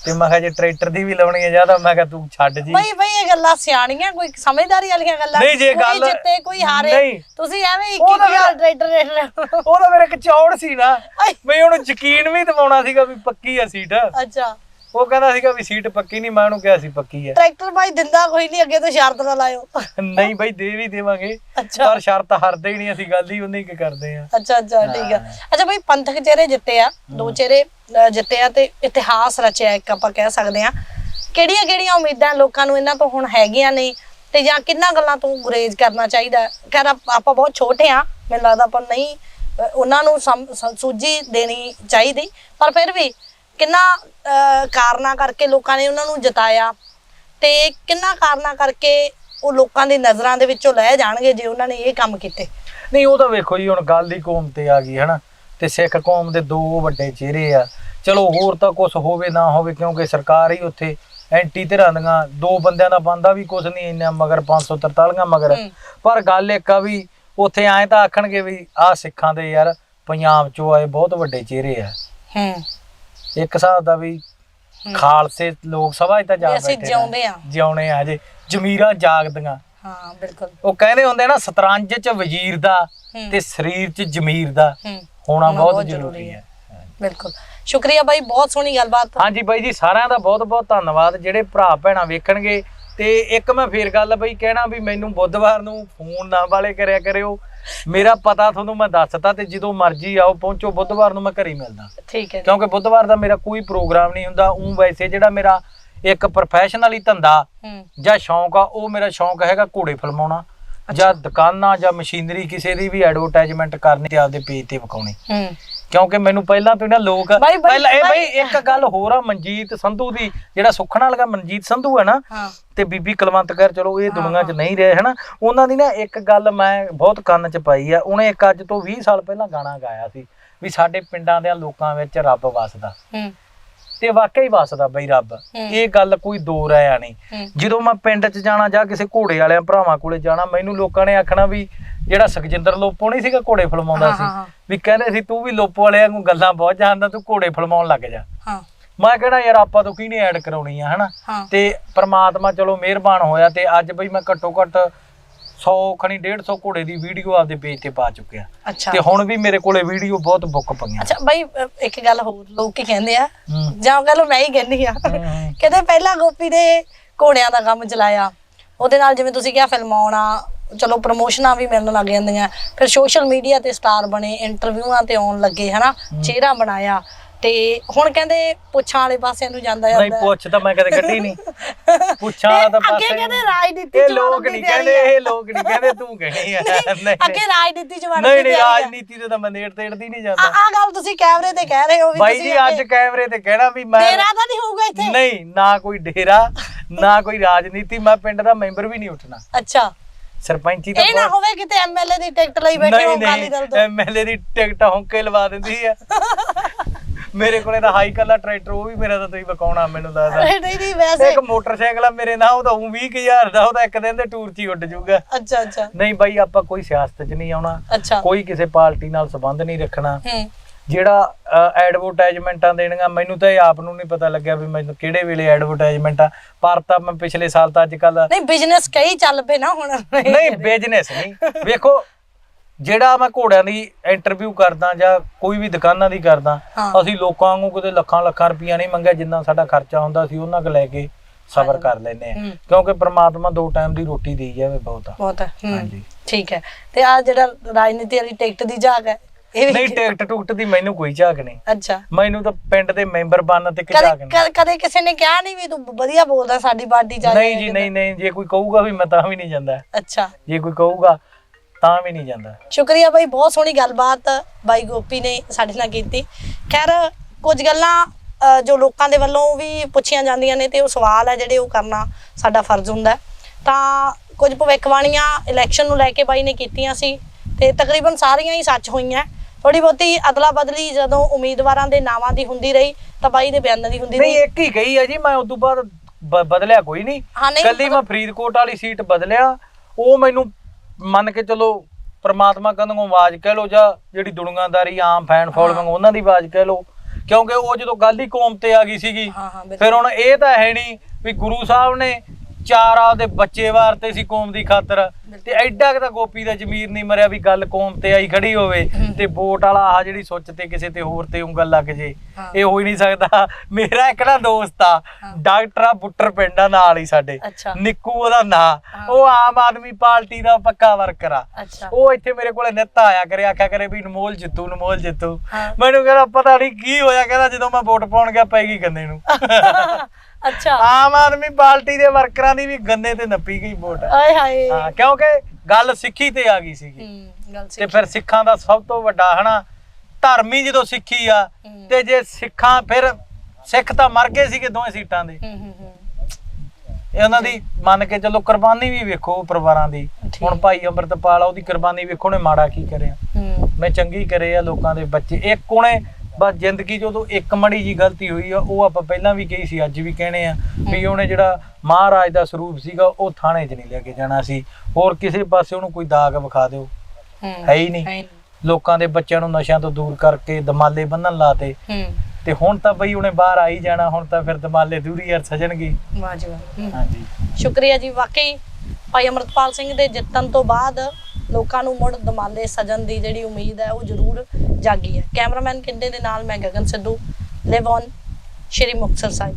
ਤੇ ਮੈਂ ਕਿਹਾ ਜੇ ਟਰੈਕਟਰ ਦੀ ਵੀ ਲਾਉਣੀ ਹੈ ਜ਼ਿਆਦਾ ਮੈਂ ਕਿਹਾ ਤੂੰ ਛੱਡ ਜੀ। ਬਈ ਬਈ ਇਹ ਗੱਲਾਂ ਸਿਆਣੀਆਂ ਕੋਈ ਸਮਝਦਾਰੀ ਵਾਲੀਆਂ ਗੱਲਾਂ। ਨਹੀਂ, ਜੇ ਗੱਲ- ਜਿੱਤੇ ਕੋਈ ਹਾਰੇ। ਤੁਸੀਂ ਐਵੇਂ ਇੱਕ ਉਹ ਤਾਂ ਇੱਕ ਹਜ਼ਾਰ ਟਰੈਕਟਰ ਰੇਟ ਉਹ ਤਾਂ ਮੇਰੇ ਇੱਕ ਚੌੜ ਸੀ ਨਾ। ਮੈਂ ਉਹਨੂੰ ਯਕੀਨ ਵੀ ਦਿਵਾਉਣਾ ਸੀਗਾ ਵੀ ਪੱਕੀ ਆ ਸੀਟ। ਅੱਛਾ। ਉਹ ਕਹਿੰਦਾ ਸੀਗਾ ਵੀ ਸੀਟ ਪੱਕੀ ਨਹੀਂ ਮੈਂ ਉਹਨੂੰ ਕਿਹਾ ਸੀ ਪੱਕੀ ਹੈ। ਟਰੈਕਟਰ ਭਾਈ ਦਿੰਦਾ ਕੋਈ ਨਹੀਂ ਅੱਗੇ ਤੋਂ ਸ਼ਰਤ ਨਾ ਲਾਇਓ। ਨਹੀਂ ਬਈ ਦੇ ਵੀ ਦੇਵਾਂਗੇ ਅੱਛਾ। ਪਰ ਸ਼ਰਤ ਹਰਦੇ ਹੀ ਨਹੀਂ ਅਸੀਂ ਗੱਲ ਹੀ ਉਨੀ ਕਿ ਕਰਦੇ ਆ ਅੱਛਾ ਅੱਛਾ ਠੀਕ ਆ ਅੱਛਾ ਭਾਈ ਪੰਥਕ ਚਿਹਰੇ ਜਿੱਤੇ ਆ ਦੋ ਚਿਹਰੇ ਅ, ਜਿੱਤੇ ਆ ਤੇ ਇਤਿਹਾਸ ਰਚਿਆ ਇੱਕ ਆਪਾਂ ਕਹਿ ਸਕਦੇ ਆ ਕਿਹੜੀਆਂ ਕਿਹੜੀਆਂ ਉਮੀਦਾਂ ਲੋਕਾਂ ਨੂੰ ਇਹਨਾਂ ਤੋਂ ਹੁਣ ਹੈਗੀਆਂ ਨੇ ਤੇ ਜਾਂ ਕਿੰਨਾ ਗੱਲਾਂ ਤੋਂ ਗੁਰੇਜ਼ ਕਰਨਾ ਚਾਹੀਦਾ? ਹੈ? ਖੈਰ ਆਪ- ਆਪਾਂ ਬਹੁਤ ਛੋਟੇ ਆ ਮੈਨੂੰ ਲੱਗਦਾ ਆਪਾਂ ਨਹੀਂ ਅ, ਉਹਨਾਂ ਨੂੰ ਸਮ- ਸ- ਸੂਝੀ ਦੇਣੀ ਚਾਹੀਦੀ। ਪਰ ਫਿਰ ਵੀ ਕਿੰਨਾ ਕਾਰਨਾਂ ਕਰਕੇ ਲੋਕਾਂ ਨੇ ਉਹਨਾਂ ਨੂੰ ਜਿਤਾਇਆ ਤੇ ਕਿੰਨਾ ਕਾਰਨਾਂ ਕਰਕੇ ਉਹ ਲੋਕਾਂ ਦੀ ਨਜ਼ਰਾਂ ਦੇ ਵਿੱਚੋਂ ਲੈ ਜਾਣਗੇ ਜੇ ਉਹਨਾਂ ਨੇ ਇਹ ਕੰਮ ਕੀਤੇ? ਨਹੀਂ ਉਹ ਤਾਂ ਵੇਖੋ ਜੀ ਹੁਣ ਗੱਲ ਹੀ ਕੌਮ ਤੇ ਆ ਗਈ ਹਨਾ? ਤੇ ਸਿੱਖ ਕੌਮ ਦੇ ਦੋ ਵੱਡੇ ਚਿਹਰੇ ਆ। ਚਲੋ ਹੋਰ ਤਾਂ ਕੁਝ ਹੋਵੇ ਨਾ ਹੋਵੇ ਕਿਉਂਕਿ ਸਰਕਾਰ ਹੀ ਉੱਥੇ ਐਂਟੀ ਧਿਰਾਂ ਦੀਆਂ ਦੋ ਬੰਦਿਆਂ ਦਾ ਬੰਦਾ ਵੀ ਕੁਝ ਨਹੀਂ ਇੰਨਾ ਮਗਰ 543 ਮਗਰ। ਪਰ ਗੱਲ ਇੱਕ ਆ ਵੀ ਉੱਥੇ ਐਂ ਤਾਂ ਆਖਣਗੇ ਵੀ ਆਹ ਸਿੱਖਾਂ ਦੇ ਯਾਰ ਪੰਜਾਬ ਚੋਂ ਆਏ ਬਹੁਤ ਵੱਡੇ ਚਿਹਰੇ ਆ। ਹੂੰ। ਇੱਕ ਹਿਸਾਬ ਦਾ ਵੀ ਖਾਲਸੇ ਲੋਕ ਸਭਾ 'ਚ ਤਾਂ ਜਾ ਵੀ ਅਸੀਂ ਬੈਠੇ ਨੇ। ਜਿਉਂਦੇ ਆ ਜਿਉਣੇ ਆ ਜੇ ਜ਼ਮੀਰਾਂ ਜਾਗਦੀਆਂ। ਹਾਂ ਬਿਲਕੁਲ। ਉਹ ਕਹਿੰਦੇ ਹੁੰਦੇ ਨਾ ਸਤਰੰਜ 'ਚ ਵਜ਼ੀਰ ਦਾ ਹੂੰ। ਤੇ ਸਰੀਰ 'ਚ ਜ਼ਮੀਰ ਦਾ ਹੂੰ। ਹੋਣਾ ਬਹੁਤ ਜ਼ਰੂਰੀ ਹੈ। ਬਿਲਕੁਲ। ਸ਼ੁਕਰੀਆ ਬਾਈ ਬਹੁਤ ਸੋਹਣੀ ਗੱਲਬਾਤ। ਹਾਂਜੀ ਬਾਈ ਜੀ ਸਾਰਿਆਂ ਦਾ ਬਹੁਤ ਬਹੁਤ ਧੰਨਵਾਦ। ਜਿਹੜੇ ਭਰਾ ਭੈਣਾਂ ਵੇਖਣਗੇ ਤੇ ਇੱਕ ਮੈਂ ਫੇਰ ਗੱਲ ਬਈ ਕਹਿਣਾ ਵੀ ਮੈਨੂੰ ਬੁੱਧਵਾਰ ਨੂੰ ਫੋਨ ਨਾ ਵਾਲੇ ਕਰਿਆ ਕਰਿਓ। ਮੇਰਾ ਪਤਾ ਤੁਹਾਨੂੰ ਮੈਂ ਦੱਸਤਾ ਤੇ ਜਦੋਂ ਮਰਜ਼ੀ ਆਓ ਪਹੁੰਚੋ ਬੁੱਧਵਾਰ ਨੂੰ ਮੈਂ ਘਰੇ ਮਿਲਦਾ। ਠੀਕ ਹੈ। ਕਿਉਂਕਿ ਬੁੱਧਵਾਰ ਦਾ ਮੇਰਾ ਕੋਈ ਪ੍ਰੋਗਰਾਮ ਨਹੀਂ ਹੁੰਦਾ ਉਹ ਵੈਸੇ ਜਿਹੜਾ ਮੇਰਾ ਇੱਕ ਪ੍ਰੋਫੈਸ਼ਨਲੀ ਧੰਦਾ ਜਾਂ ਸ਼ੌਂਕ ਆ ਉਹ ਮੇਰਾ ਸ਼ੌਂਕ ਹੈਗਾ ਘੋੜੇ ਫਿਲਮਾਉਣਾ ਜਾਂ ਦੁਕਾਨਾਂ ਜਾਂ ਮਸ਼ੀਨਰੀ ਕਿਸੇ ਦੀ ਵੀ ਐਡਵਰਟਾਈਜ਼ਮੈਂਟ ਕਰਨੀ ਤੇ ਆਪਦੇ ਪੇਜ ਤੇ ਵਿਖਾਉਣੀ ਹੂੰ। ਕਿਉਂਕਿ ਮੈਨੂੰ ਪਹਿਲਾਂ ਤੋਂ ਨਾ ਲੋਕ ਬਾਈ- ਬਾਈ- ਪਹਿਲਾਂ ਇਹ ਬਈ। ਬਾਈ- ਇੱਕ ਗੱਲ ਹੋਰ ਆ ਮਨਜੀਤ ਸੰਧੂ ਦੀ ਜਿਹੜਾ ਸੁਖਣਾ ਲਗਾ ਮਨਜੀਤ ਸੰਧੂ ਹੈ ਨਾ ਹਾਂ। ਤੇ ਬੀਬੀ ਕਲਵੰਤ ਕੌਰ ਚਲੋ ਇਹ ਦੁਨੀਆ 'ਚ ਨਹੀਂ ਰਹੇ ਹਨਾ? ਉਹਨਾਂ ਦੀ ਨਾ ਇੱਕ ਗੱਲ ਮੈਂ ਬਹੁਤ ਕੰਨ 'ਚ ਪਾਈ ਆ ਉਹਨੇ ਇੱਕ ਅੱਜ ਤੋਂ 20 ਸਾਲ ਪਹਿਲਾਂ ਗਾਣਾ ਗਾਇਆ ਸੀ ਵੀ ਸਾਡੇ ਪਿੰਡਾਂ ਦੇ ਲੋਕਾਂ ਵਿੱਚ ਰੱਬ ਵਸਦਾ। ਹੂੰ। ਤੇ ਵਾਕਈ ਵਸਦਾ ਬਈ ਰੱਬ। ਇਹ ਗੱਲ ਕੋਈ ਦੋ ਰਾਇਆ ਨਹੀਂ। ਹੂੰ। ਜਦੋਂ ਮੈਂ ਪਿੰਡ 'ਚ ਜਾਣਾ ਜਾਂ ਕਿਸੇ ਘੋੜੇ ਵਾਲਿਆਂ ਭਰਾਵਾਂ ਕੋਲੇ ਜਾਣਾ ਮੈਨੂੰ ਲੋਕਾਂ ਨੇ ਆਖਣਾ ਵੀ ਜਿਹੜਾ ਸੁਖਜਿੰਦਰ ਲੋਪੋ ਨਹੀਂ ਸੀਗਾ ਘੋੜੇ ਫਲਮਾਉਂਦਾ ਸੀ। ਵੀ ਕਹਿੰਦੇ ਸੀ ਤੂੰ ਵੀ ਲੋਪੋ ਵਾਲਿਆਂ ਨੂੰ ਗੱਲਾਂ ਬਹੁਤ ਜਾਣਦਾ ਤੂੰ ਘੋੜੇ ਫਲਮਾਉਣ ਲੱਗ ਜਾ। ਹਾਂ। ਮੈਂ ਕਿਹੜਾ ਯਾਰ ਆਪਾਂ ਤੋਂ ਕੀ ਨਹੀਂ ਐਡ ਕਰਾਉਣੀ ਆ ਹਨਾ? ਤੇ ਪ੍ਰਮਾਤਮਾ ਚਲੋ ਮਿਹਰਬਾਨ ਹੋਇਆ ਤੇ ਅੱਜ ਬਈ ਮੈਂ ਘੱਟੋ ਘੱਟ 100 ਖਣੀ 150 ਘੋੜੇ ਦੀ ਵੀਡੀਓ ਆਪਦੇ ਪੇਜ ਤੇ ਪਾ ਚੁੱਕਿਆ। ਤੇ ਹੁਣ ਵੀ ਮੇਰੇ ਕੋਲੇ ਵੀਡੀਓ ਬਹੁਤ ਬੁੱਕ ਪਈਆਂ। ਅੱਛਾ ਬਾਈ ਇੱਕ ਗੱਲ ਹੋਰ ਲੋਕ ਕੀ ਕਹਿੰਦੇ ਆ। ਜਾਂ ਗੱਲ ਮੈਂ ਹੀ ਕਹਿੰਦੀ ਆ। ਕਹਿੰਦੇ ਪਹਿਲਾਂ ਗੋਪੀ ਦੇ ਘੋੜਿਆਂ ਦਾ ਕੰਮ ਚਲਾਇਆ ਉਹਦੇ ਨਾਲ ਜਿਵੇਂ ਤੁਸੀਂ ਕਿਹਾ ਫਿਲਮਾਉਣਾ ਚਲੋ ਪ੍ਰਮੋਸ਼ਨਾਂ ਵੀ ਮਿਲਣ ਲੱਗ ਜਾਂਦੀਆਂ। ਫਿਰ ਸੋਸ਼ਲ ਮੀਡੀਆ ਤੇ ਸਟਾਰ ਬਣੇ ਇੰਟਰਵਿਊਆਂ ਤੇ ਆਉਣ ਲੱਗੇ ਹਨਾ? ਚਿਹਰਾ ਬਣਾਇਆ। ਤੇ ਹੁਣ ਕਹਿੰਦੇ ਪੁੱਛਾਂ ਵਾਲੇ ਪਾਸੇ ਨੂੰ ਜਾਂਦਾ ਨਹੀਂ ਜਾਂਦਾ ਪੁੱਛ ਤਾਂ ਮੈਂ ਕਦੇ ਕੱਢੀ ਨਹੀਂ। ਪੁੱਛਾਂ ਵਾਲਾ ਤਾਂ ਅੱਗੇ ਪਾਸੇ ਕਹਿੰਦੇ ਰਾਜਨੀਤੀ ਇਹ ਚ ਲੋਕ ਨਹੀਂ ਕਹਿੰਦੇ। ਇਹ ਲੋਕ ਨਹੀਂ ਕਹਿੰਦੇ ਤੂੰ ਕਹਿਣੀ ਆ। ਨਹੀਂ ਨਹੀਂ ਅੱਗੇ ਰਾਜਨੀਤੀ ਚ ਵੜਨ ਨਹੀਂ ਨਹੀਂ। ਰਾਜਨੀਤੀ ਦੇ ਤਾਂ ਮੈਂ ਨੇੜ ਤੇੜਦੀ ਨਹੀਂ ਜਾਂਦਾ। ਆ ਗੱਲ ਤੁਸੀਂ ਕੈਮਰੇ ਤੇ ਕਹਿ ਰਹੇ ਹੋ ਵੀ ਬਾਈ ਜੀ ਅੱਜ ਕੈਮਰੇ ਤੇ ਕਹਿਣਾ ਵੀ ਮੈਂ ਡੇਰਾ ਤਾਂ ਨਹੀਂ ਹੋਊਗਾ ਇੱਥੇ? ਨਹੀਂ ਨਾ ਕੋਈ ਡੇਰਾ ਨਾ ਕੋਈ ਰਾਜਨੀਤੀ। ਮੈਂ ਪਿੰਡ ਦਾ ਮੈਂਬਰ ਵੀ ਨਹੀਂ ਉੱਠਣਾ। ਅੱਛਾ। ਸਰਪੰਚੀ ਦਾ ਇਹ ਨਾ ਹੋਵੇ ਕਿਤੇ ਐਮਐਲਏ ਦੀ ਟਿਕਟ ਲਈ ਬੈਠੇ ਹੋ ਅਕਾਲੀ ਦਲ ਤੋਂ। ਐਮਐਲਏ ਦੀ ਟਿਕਟ ਹੌਂਕੇ ਲਵਾ ਦਿੰਦੀ ਆ। ਮੇਰੇ ਕੋਲੇ ਤਾਂ ਹਾਈ ਕਲਰ ਟਰੈਕਟਰ ਉਹ ਵੀ ਮੇਰਾ ਤਾਂ ਤੁਸੀਂ ਬਕਾਉਣਾ ਮੈਨੂੰ ਲੱਗਦਾ ਨਹੀਂ ਨਹੀਂ ਨਹੀਂ ਵੈਸੇ ਇੱਕ ਮੋਟਰਸਾਈਕਲ ਆ ਮੇਰੇ ਨਾਲ ਉਹ ਤਾਂ ਉਹ 20000 ਦਾ ਉਹ ਤਾਂ ਇੱਕ ਦਿਨ ਦੇ ਟੂਰ 'ਚ ਹੀ ਉੱਡ ਜਾਊਗਾ। ਅੱਛਾ ਅੱਛਾ। ਨਹੀਂ ਬਾਈ ਆਪਾਂ ਕੋਈ ਸਿਆਸਤ 'ਚ ਨਹੀਂ ਆਉਣਾ। ਕੋਈ ਕਿਸੇ ਪਾਰਟੀ ਨਾਲ ਸੰਬੰਧ ਨਹੀਂ ਰੱਖਣਾ। ਹੂੰ। ਜਿਹੜਾ ਐਡਵਰਟਾਈਜ਼ਮੈਂਟਾਂ ਦੇਣੀਆਂ ਮੈਨੂੰ ਤਾਂ ਇਹ ਆਪ ਨੂੰ ਨਹੀਂ ਪਤਾ ਲੱਗਿਆ ਵੀ ਮੈਨੂੰ ਕਿਹੜੇ ਵੇਲੇ ਐਡਵਰਟਾਈਜ਼ਮੈਂਟਾਂ ਪਰ ਤਾਂ ਮੈਂ ਪਿਛਲੇ ਸਾਲ ਤਾਂ ਅੱਜ ਕੱਲ ਨਹੀਂ ਬਿਜ਼ਨਸ ਕਈ ਚੱਲ ਪਏ ਨਾ ਹੁਣ। ਨਹੀਂ ਬਿਜ਼ਨਸ ਨਹੀਂ। ਵੇਖੋ ਜਿਹੜਾ ਮੈਂ ਘੋੜਿਆਂ ਦੀ ਇੰਟਰਵਿਊ ਕਰਦਾ ਜਾਂ ਕੋਈ ਵੀ ਦੁਕਾਨਾਂ ਦੀ ਕਰਦਾ। ਅਸੀਂ ਲੋਕਾਂ ਨੂੰ ਕਿਤੇ ਲੱਖਾਂ ਲੱਖਾਂ ਰੁਪਈਆ ਨਹੀਂ ਮੰਗਿਆ ਜਿੰਨਾ ਸਾਡਾ ਖਰਚਾ ਹੁੰਦਾ ਸੀ ਉਹਨਾਂ ਕੋ ਲੈ ਕੇ ਸਬਰ ਕਰ ਲੈਨੇ ਆ। ਕਿਉਂਕਿ ਪ੍ਰਮਾਤਮਾ ਦੋ ਟਾਈਮ ਦੀ ਰੋਟੀ ਦੇਈ ਜਾਵੇ ਬਹੁਤ। ਆ। ਬਹੁਤ ਹੂੰ। ਹਾਂਜੀ। ਠੀਕ ਹੈ। ਤੇ ਆ ਜਿਹੜਾ ਰਾਜਨੀਤੀ ਵਾਲੀ ਟਿਕਟ ਦੀ ਝਾਕ ਹੈ ਇਹ ਨਹੀਂ ਟਿਕਟ ਟੁਕਟ ਦੀ ਮੈਨੂੰ ਕੋਈ ਝਾਕ ਨਹੀਂ। ਅੱਛਾ। ਮੈਨੂੰ ਤਾਂ ਪਿੰਡ ਦੇ ਮੈਂਬਰ ਬਣਨ ਤੇ ਕਦੇ ਝਾਕ ਨਹੀਂ। ਕਦੇ- ਕਦੇ ਕਿਸੇ ਨੇ ਕਿਹਾ ਨਹੀਂ ਵੀ ਤੂੰ ਵਧੀਆ ਬੋਲਦਾ ਸਾਡੀ ਚ ਆ ਨਹੀਂ ਜਾ ਜੀ ਨਹੀਂ ਨਹੀਂ ਜੇ ਕੋਈ ਕਹੂਗਾ ਵੀ ਮੈਂ ਤਾਂ ਵੀ ਨਹੀਂ ਜਾਂਦਾ। ਅੱਛਾ। ਜੇ ਕੋਈ ਕਹੂਗਾ ਤਾਂ ਵੀ ਨਹੀਂ ਜਾਂਦਾ। ਸ਼ੁਕਰੀਆ ਬਾਈ ਬਹੁਤ ਸੋਹਣੀ ਗੱਲਬਾਤ ਬਾਈ ਗੋਪੀ ਨੇ ਸਾਡੇ ਨਾਲ ਕੀਤੀ। ਖੈਰ ਕੁਝ ਗੱਲਾਂ ਜੋ ਲੋਕਾਂ ਦੇ ਵੱਲੋਂ ਵੀ ਪੁੱਛੀਆਂ ਜਾਂਦੀਆਂ ਨੇ ਤੇ ਉਹ ਸਵਾਲ ਹੈ ਜਿਹੜੇ ਉਹ ਕਰਨਾ ਸਾਡਾ ਫਰਜ਼ ਹੁੰਦਾ। ਤਾਂ ਕੁਝ ਭਵਿੱਖਬਾਣੀਆਂ ਇਲੈਕਸ਼ਨ ਨੂੰ ਲੈ ਕੇ ਬਾਈ ਨੇ ਕੀਤੀਆਂ ਸੀ ਤੇ ਤਕਰੀਬਨ ਸਾਰੀਆਂ ਹੀ ਸੱਚ ਹੋਈਆਂ। ਥੋੜੀ ਬਹੁਤੀ ਅਦਲਾ ਬਦਲੀ ਜਦੋਂ ਉਮੀਦਵਾਰਾਂ ਦੇ ਨਾਵਾਂ ਦੀ ਹੁੰਦੀ ਰਹੀ ਤਾਂ ਬਾਈ ਦੇ ਬਿਆਨਾਂ ਦੀ ਹੁੰਦੀ ਨਹੀਂ ਰਹੀ। ਇੱਕ ਹੀ ਗਈ ਆ ਜੀ ਮੈਂ ਉਸ ਤੋਂ ਬਾਅਦ ਬ- ਬਦਲਿਆ ਕੋਈ ਨਹੀਂ। ਹਾਂ ਨਹੀਂ ਕੱਲੀ ਮੈਂ ਫਰੀਦਕੋਟ ਵਾਲੀ ਸੀਟ ਬਦਲਿਆ ਉਹ ਮੈਨੂੰ ਮੰਨ ਕੇ ਚਲੋ ਪ੍ਰਮਾਤਮਾ ਕਹਿੰਦਾ ਆਵਾਜ਼ ਕਹਿ ਲੋ ਜਾਂ ਜਿਹੜੀ ਦੁਨੀਆਦਾਰੀ ਆਮ ਫੈਨ ਫੋਲੋਇੰਗ ਉਹਨਾਂ ਦੀ ਆਵਾਜ਼ ਕਹਿ ਲੋ ਕਿਉਂਕਿ ਉਹ ਜਦੋਂ ਗੱਲ ਹੀ ਕੌਮ ਤੇ ਆ ਗਈ ਸੀਗੀ ਹਾਂ ਹਾਂ ਬਿਲਕੁਲ। ਫਿਰ ਹੁਣ ਇਹ ਤਾਂ ਹੈ ਨਹੀਂ ਵੀ ਗੁਰੂ ਸਾਹਿਬ ਨੇ ਚਾਰ ਆਪਦੇ ਬੱਚੇ ਵਾਰਤੇ ਸੀ ਕੌਮ ਦੀ ਖਾਤਰ। ਤੇ ਐਡਾ ਕਿ ਤਾਂ ਗੋਪੀ ਦਾ ਜ਼ਮੀਰ ਨਹੀਂ ਮਰਿਆ ਵੀ ਗੱਲ ਕੌਮ ਤੇ ਆਈ ਖੜੀ ਹੋਵੇ। ਤੇ ਵੋਟ ਵਾਲਾ ਆ ਜਿਹੜੀ ਸੁੱਚ ਤੇ ਕਿਸੇ ਤੇ ਹੋਰ ਤੇ ਉਂਗਲ ਲੱਗ ਜੇ। ਇਹ ਹੋ ਹੀ ਨਹੀਂ ਸਕਦਾ। ਮੇਰਾ ਇੱਕ ਨਾ ਦੋਸਤ ਆ। ਡਾਕਟਰ ਆ ਬੁੱਟਰ ਪਿੰਡਾ ਨਾਲ ਹੀ ਸਾਡੇ। ਨਿੱਕੂ ਉਹਦਾ ਨਾਂ। ਉਹ ਆਮ ਆਦਮੀ ਪਾਰਟੀ ਦਾ ਪੱਕਾ ਵਰਕਰ ਆ। ਉਹ ਇੱਥੇ ਮੇਰੇ ਕੋਲੇ ਨਿੱਤ ਆਇਆ ਕਰੇ ਆਖਿਆ ਕਰੇ ਵੀ ਅਨਮੋਲ ਜਿੱਤੂ ਅਨਮੋਲ ਜਿੱਤੂ। ਮੈਨੂੰ ਕਹਿੰਦਾ ਪਤਾ ਨਹੀਂ ਕੀ ਹੋਇਆ? ਕਹਿੰਦਾ ਜਦੋਂ ਮੈਂ ਵੋਟ ਪਾਉਣ ਗਿਆ ਪੈ ਗਈ ਗੰਨੇ ਨੂੰ। ਅੱਛਾ। ਆਮ ਆਦਮੀ ਪਾਰਟੀ ਦੇ ਵਰਕਰਾਂ ਦੀ ਵੀ ਗੰਨੇ ਤੇ ਨੱਪੀ ਗਈ ਵੋਟ। ਆਏ ਹਾਏ। ਹਾਂ ਕਿਉਂਕਿ ਗੱਲ ਸਿੱਖੀ ਤੇ ਆ ਗਈ ਸੀਗੀ। ਹੂੰ ਗੱਲ ਤੇ ਫਿਰ ਸਿੱਖਾਂ ਦਾ ਸਭ ਤੋਂ ਵੱਡਾ ਹਨਾ ਧਰਮ ਜਦੋਂ ਸਿੱਖੀ ਆ। ਤੇ ਜੇ ਸਿੱਖਾਂ ਫਿਰ ਸਿੱਖ ਤਾਂ ਮਰ ਗਏ ਸੀਗੇ ਦੋਵੇਂ ਸੀਟਾਂ ਦੇ। ਹੂੰ ਹੂੰ ਹੂੰ। ਇਹ ਉਹਨਾਂ ਦੀ ਮੰਨ ਕੇ ਚੱਲੋ ਕੁਰਬਾਨੀ ਵੀ ਵੇਖੋ ਪਰਿਵਾਰਾਂ ਦੀ। ਹੁਣ ਭਾਈ ਅੰਮ੍ਰਿਤਪਾਲ ਆ ਉਹਦੀ ਕੁਰਬਾਨੀ ਵੇਖੋ ਨੇ ਮਾੜਾ ਕੀ ਕਰਿਆ। ਮੈਂ ਚੰਗੀ ਕਰੇ ਆ ਲੋਕਾਂ ਦੇ ਬੱਚੇ। ਇੱਕ ਉਹਨੇ ਬਸ ਜ਼ਿੰਦਗੀ 'ਚ ਉਦੋਂ ਇੱਕ ਮੜੀ ਜੀ ਗਲਤੀ ਹੋਈ ਆ ਉਹ ਆਪਾਂ ਪਹਿਲਾਂ ਵੀ ਕਹੀ ਸੀ ਅੱਜ ਵੀ ਕਹਿੰਦੇ ਆ ਵੀ ਉਹਨੇ ਜਿਹੜਾ ਮਹਾਰਾਜ ਦਾ ਸਰੂਪ ਸੀਗਾ ਉਹ ਥਾਣੇ 'ਚ ਨਹੀਂ ਲੈ ਕੇ ਜਾਣਾ ਸੀ। ਹੋਰ ਕਿਸੇ ਪਾਸੇ ਉਹਨੂੰ ਕੋਈ ਦਾਗ ਵਿਖਾ ਦਿਓ। ਹੂੰ। ਹੈ ਨਹੀਂ। ਲੋਕਾਂ ਦੇ ਬੱਚਿਆਂ ਨੂੰ ਨਸ਼ਿਆਂ ਤੋਂ ਦੂਰ ਕਰਕੇ ਦਮਾਲੇ ਬੰਨਣ ਲਾਤੇ ਤੇ। ਹੁਣ ਤਾਂ ਬਈ ਉਹਨੇ ਬਾਹਰ ਆ ਹੀ ਜਾਣਾ ਹੁਣ ਤਾਂ ਫਿਰ ਦਮਾਲੇ ਦੂਰੀ ਯਾਰ ਸਜਣਗੇ। ਵਾਹ ਜੀ ਵਾਹ। ਹਾਂਜੀ। ਸ਼ੁਕਰੀਆ ਜੀ ਵਾਕਈ ਭਾਈ ਅਮਰਤਪਾਲ ਸਿੰਘ ਦੇ ਜਿੱਤਣ ਤੋਂ ਬਾਅਦ ਲੋਕਾਂ ਨੂੰ ਮੁੜ ਦਮਾਲੇ ਸਜਣ ਦੀ ਜਿਹੜੀ ਉਮੀਦ ਹੈ, ਉਹ ਜ਼ਰੂਰ ਜਾਗੀ ਹੈ। ਕੈਮਰਾਮੈਨ ਕਿੰਦੇ ਦੇ ਨਾਲ? ਮੈਂ Gagan Sidhu live on Shri Muktsar Sahib.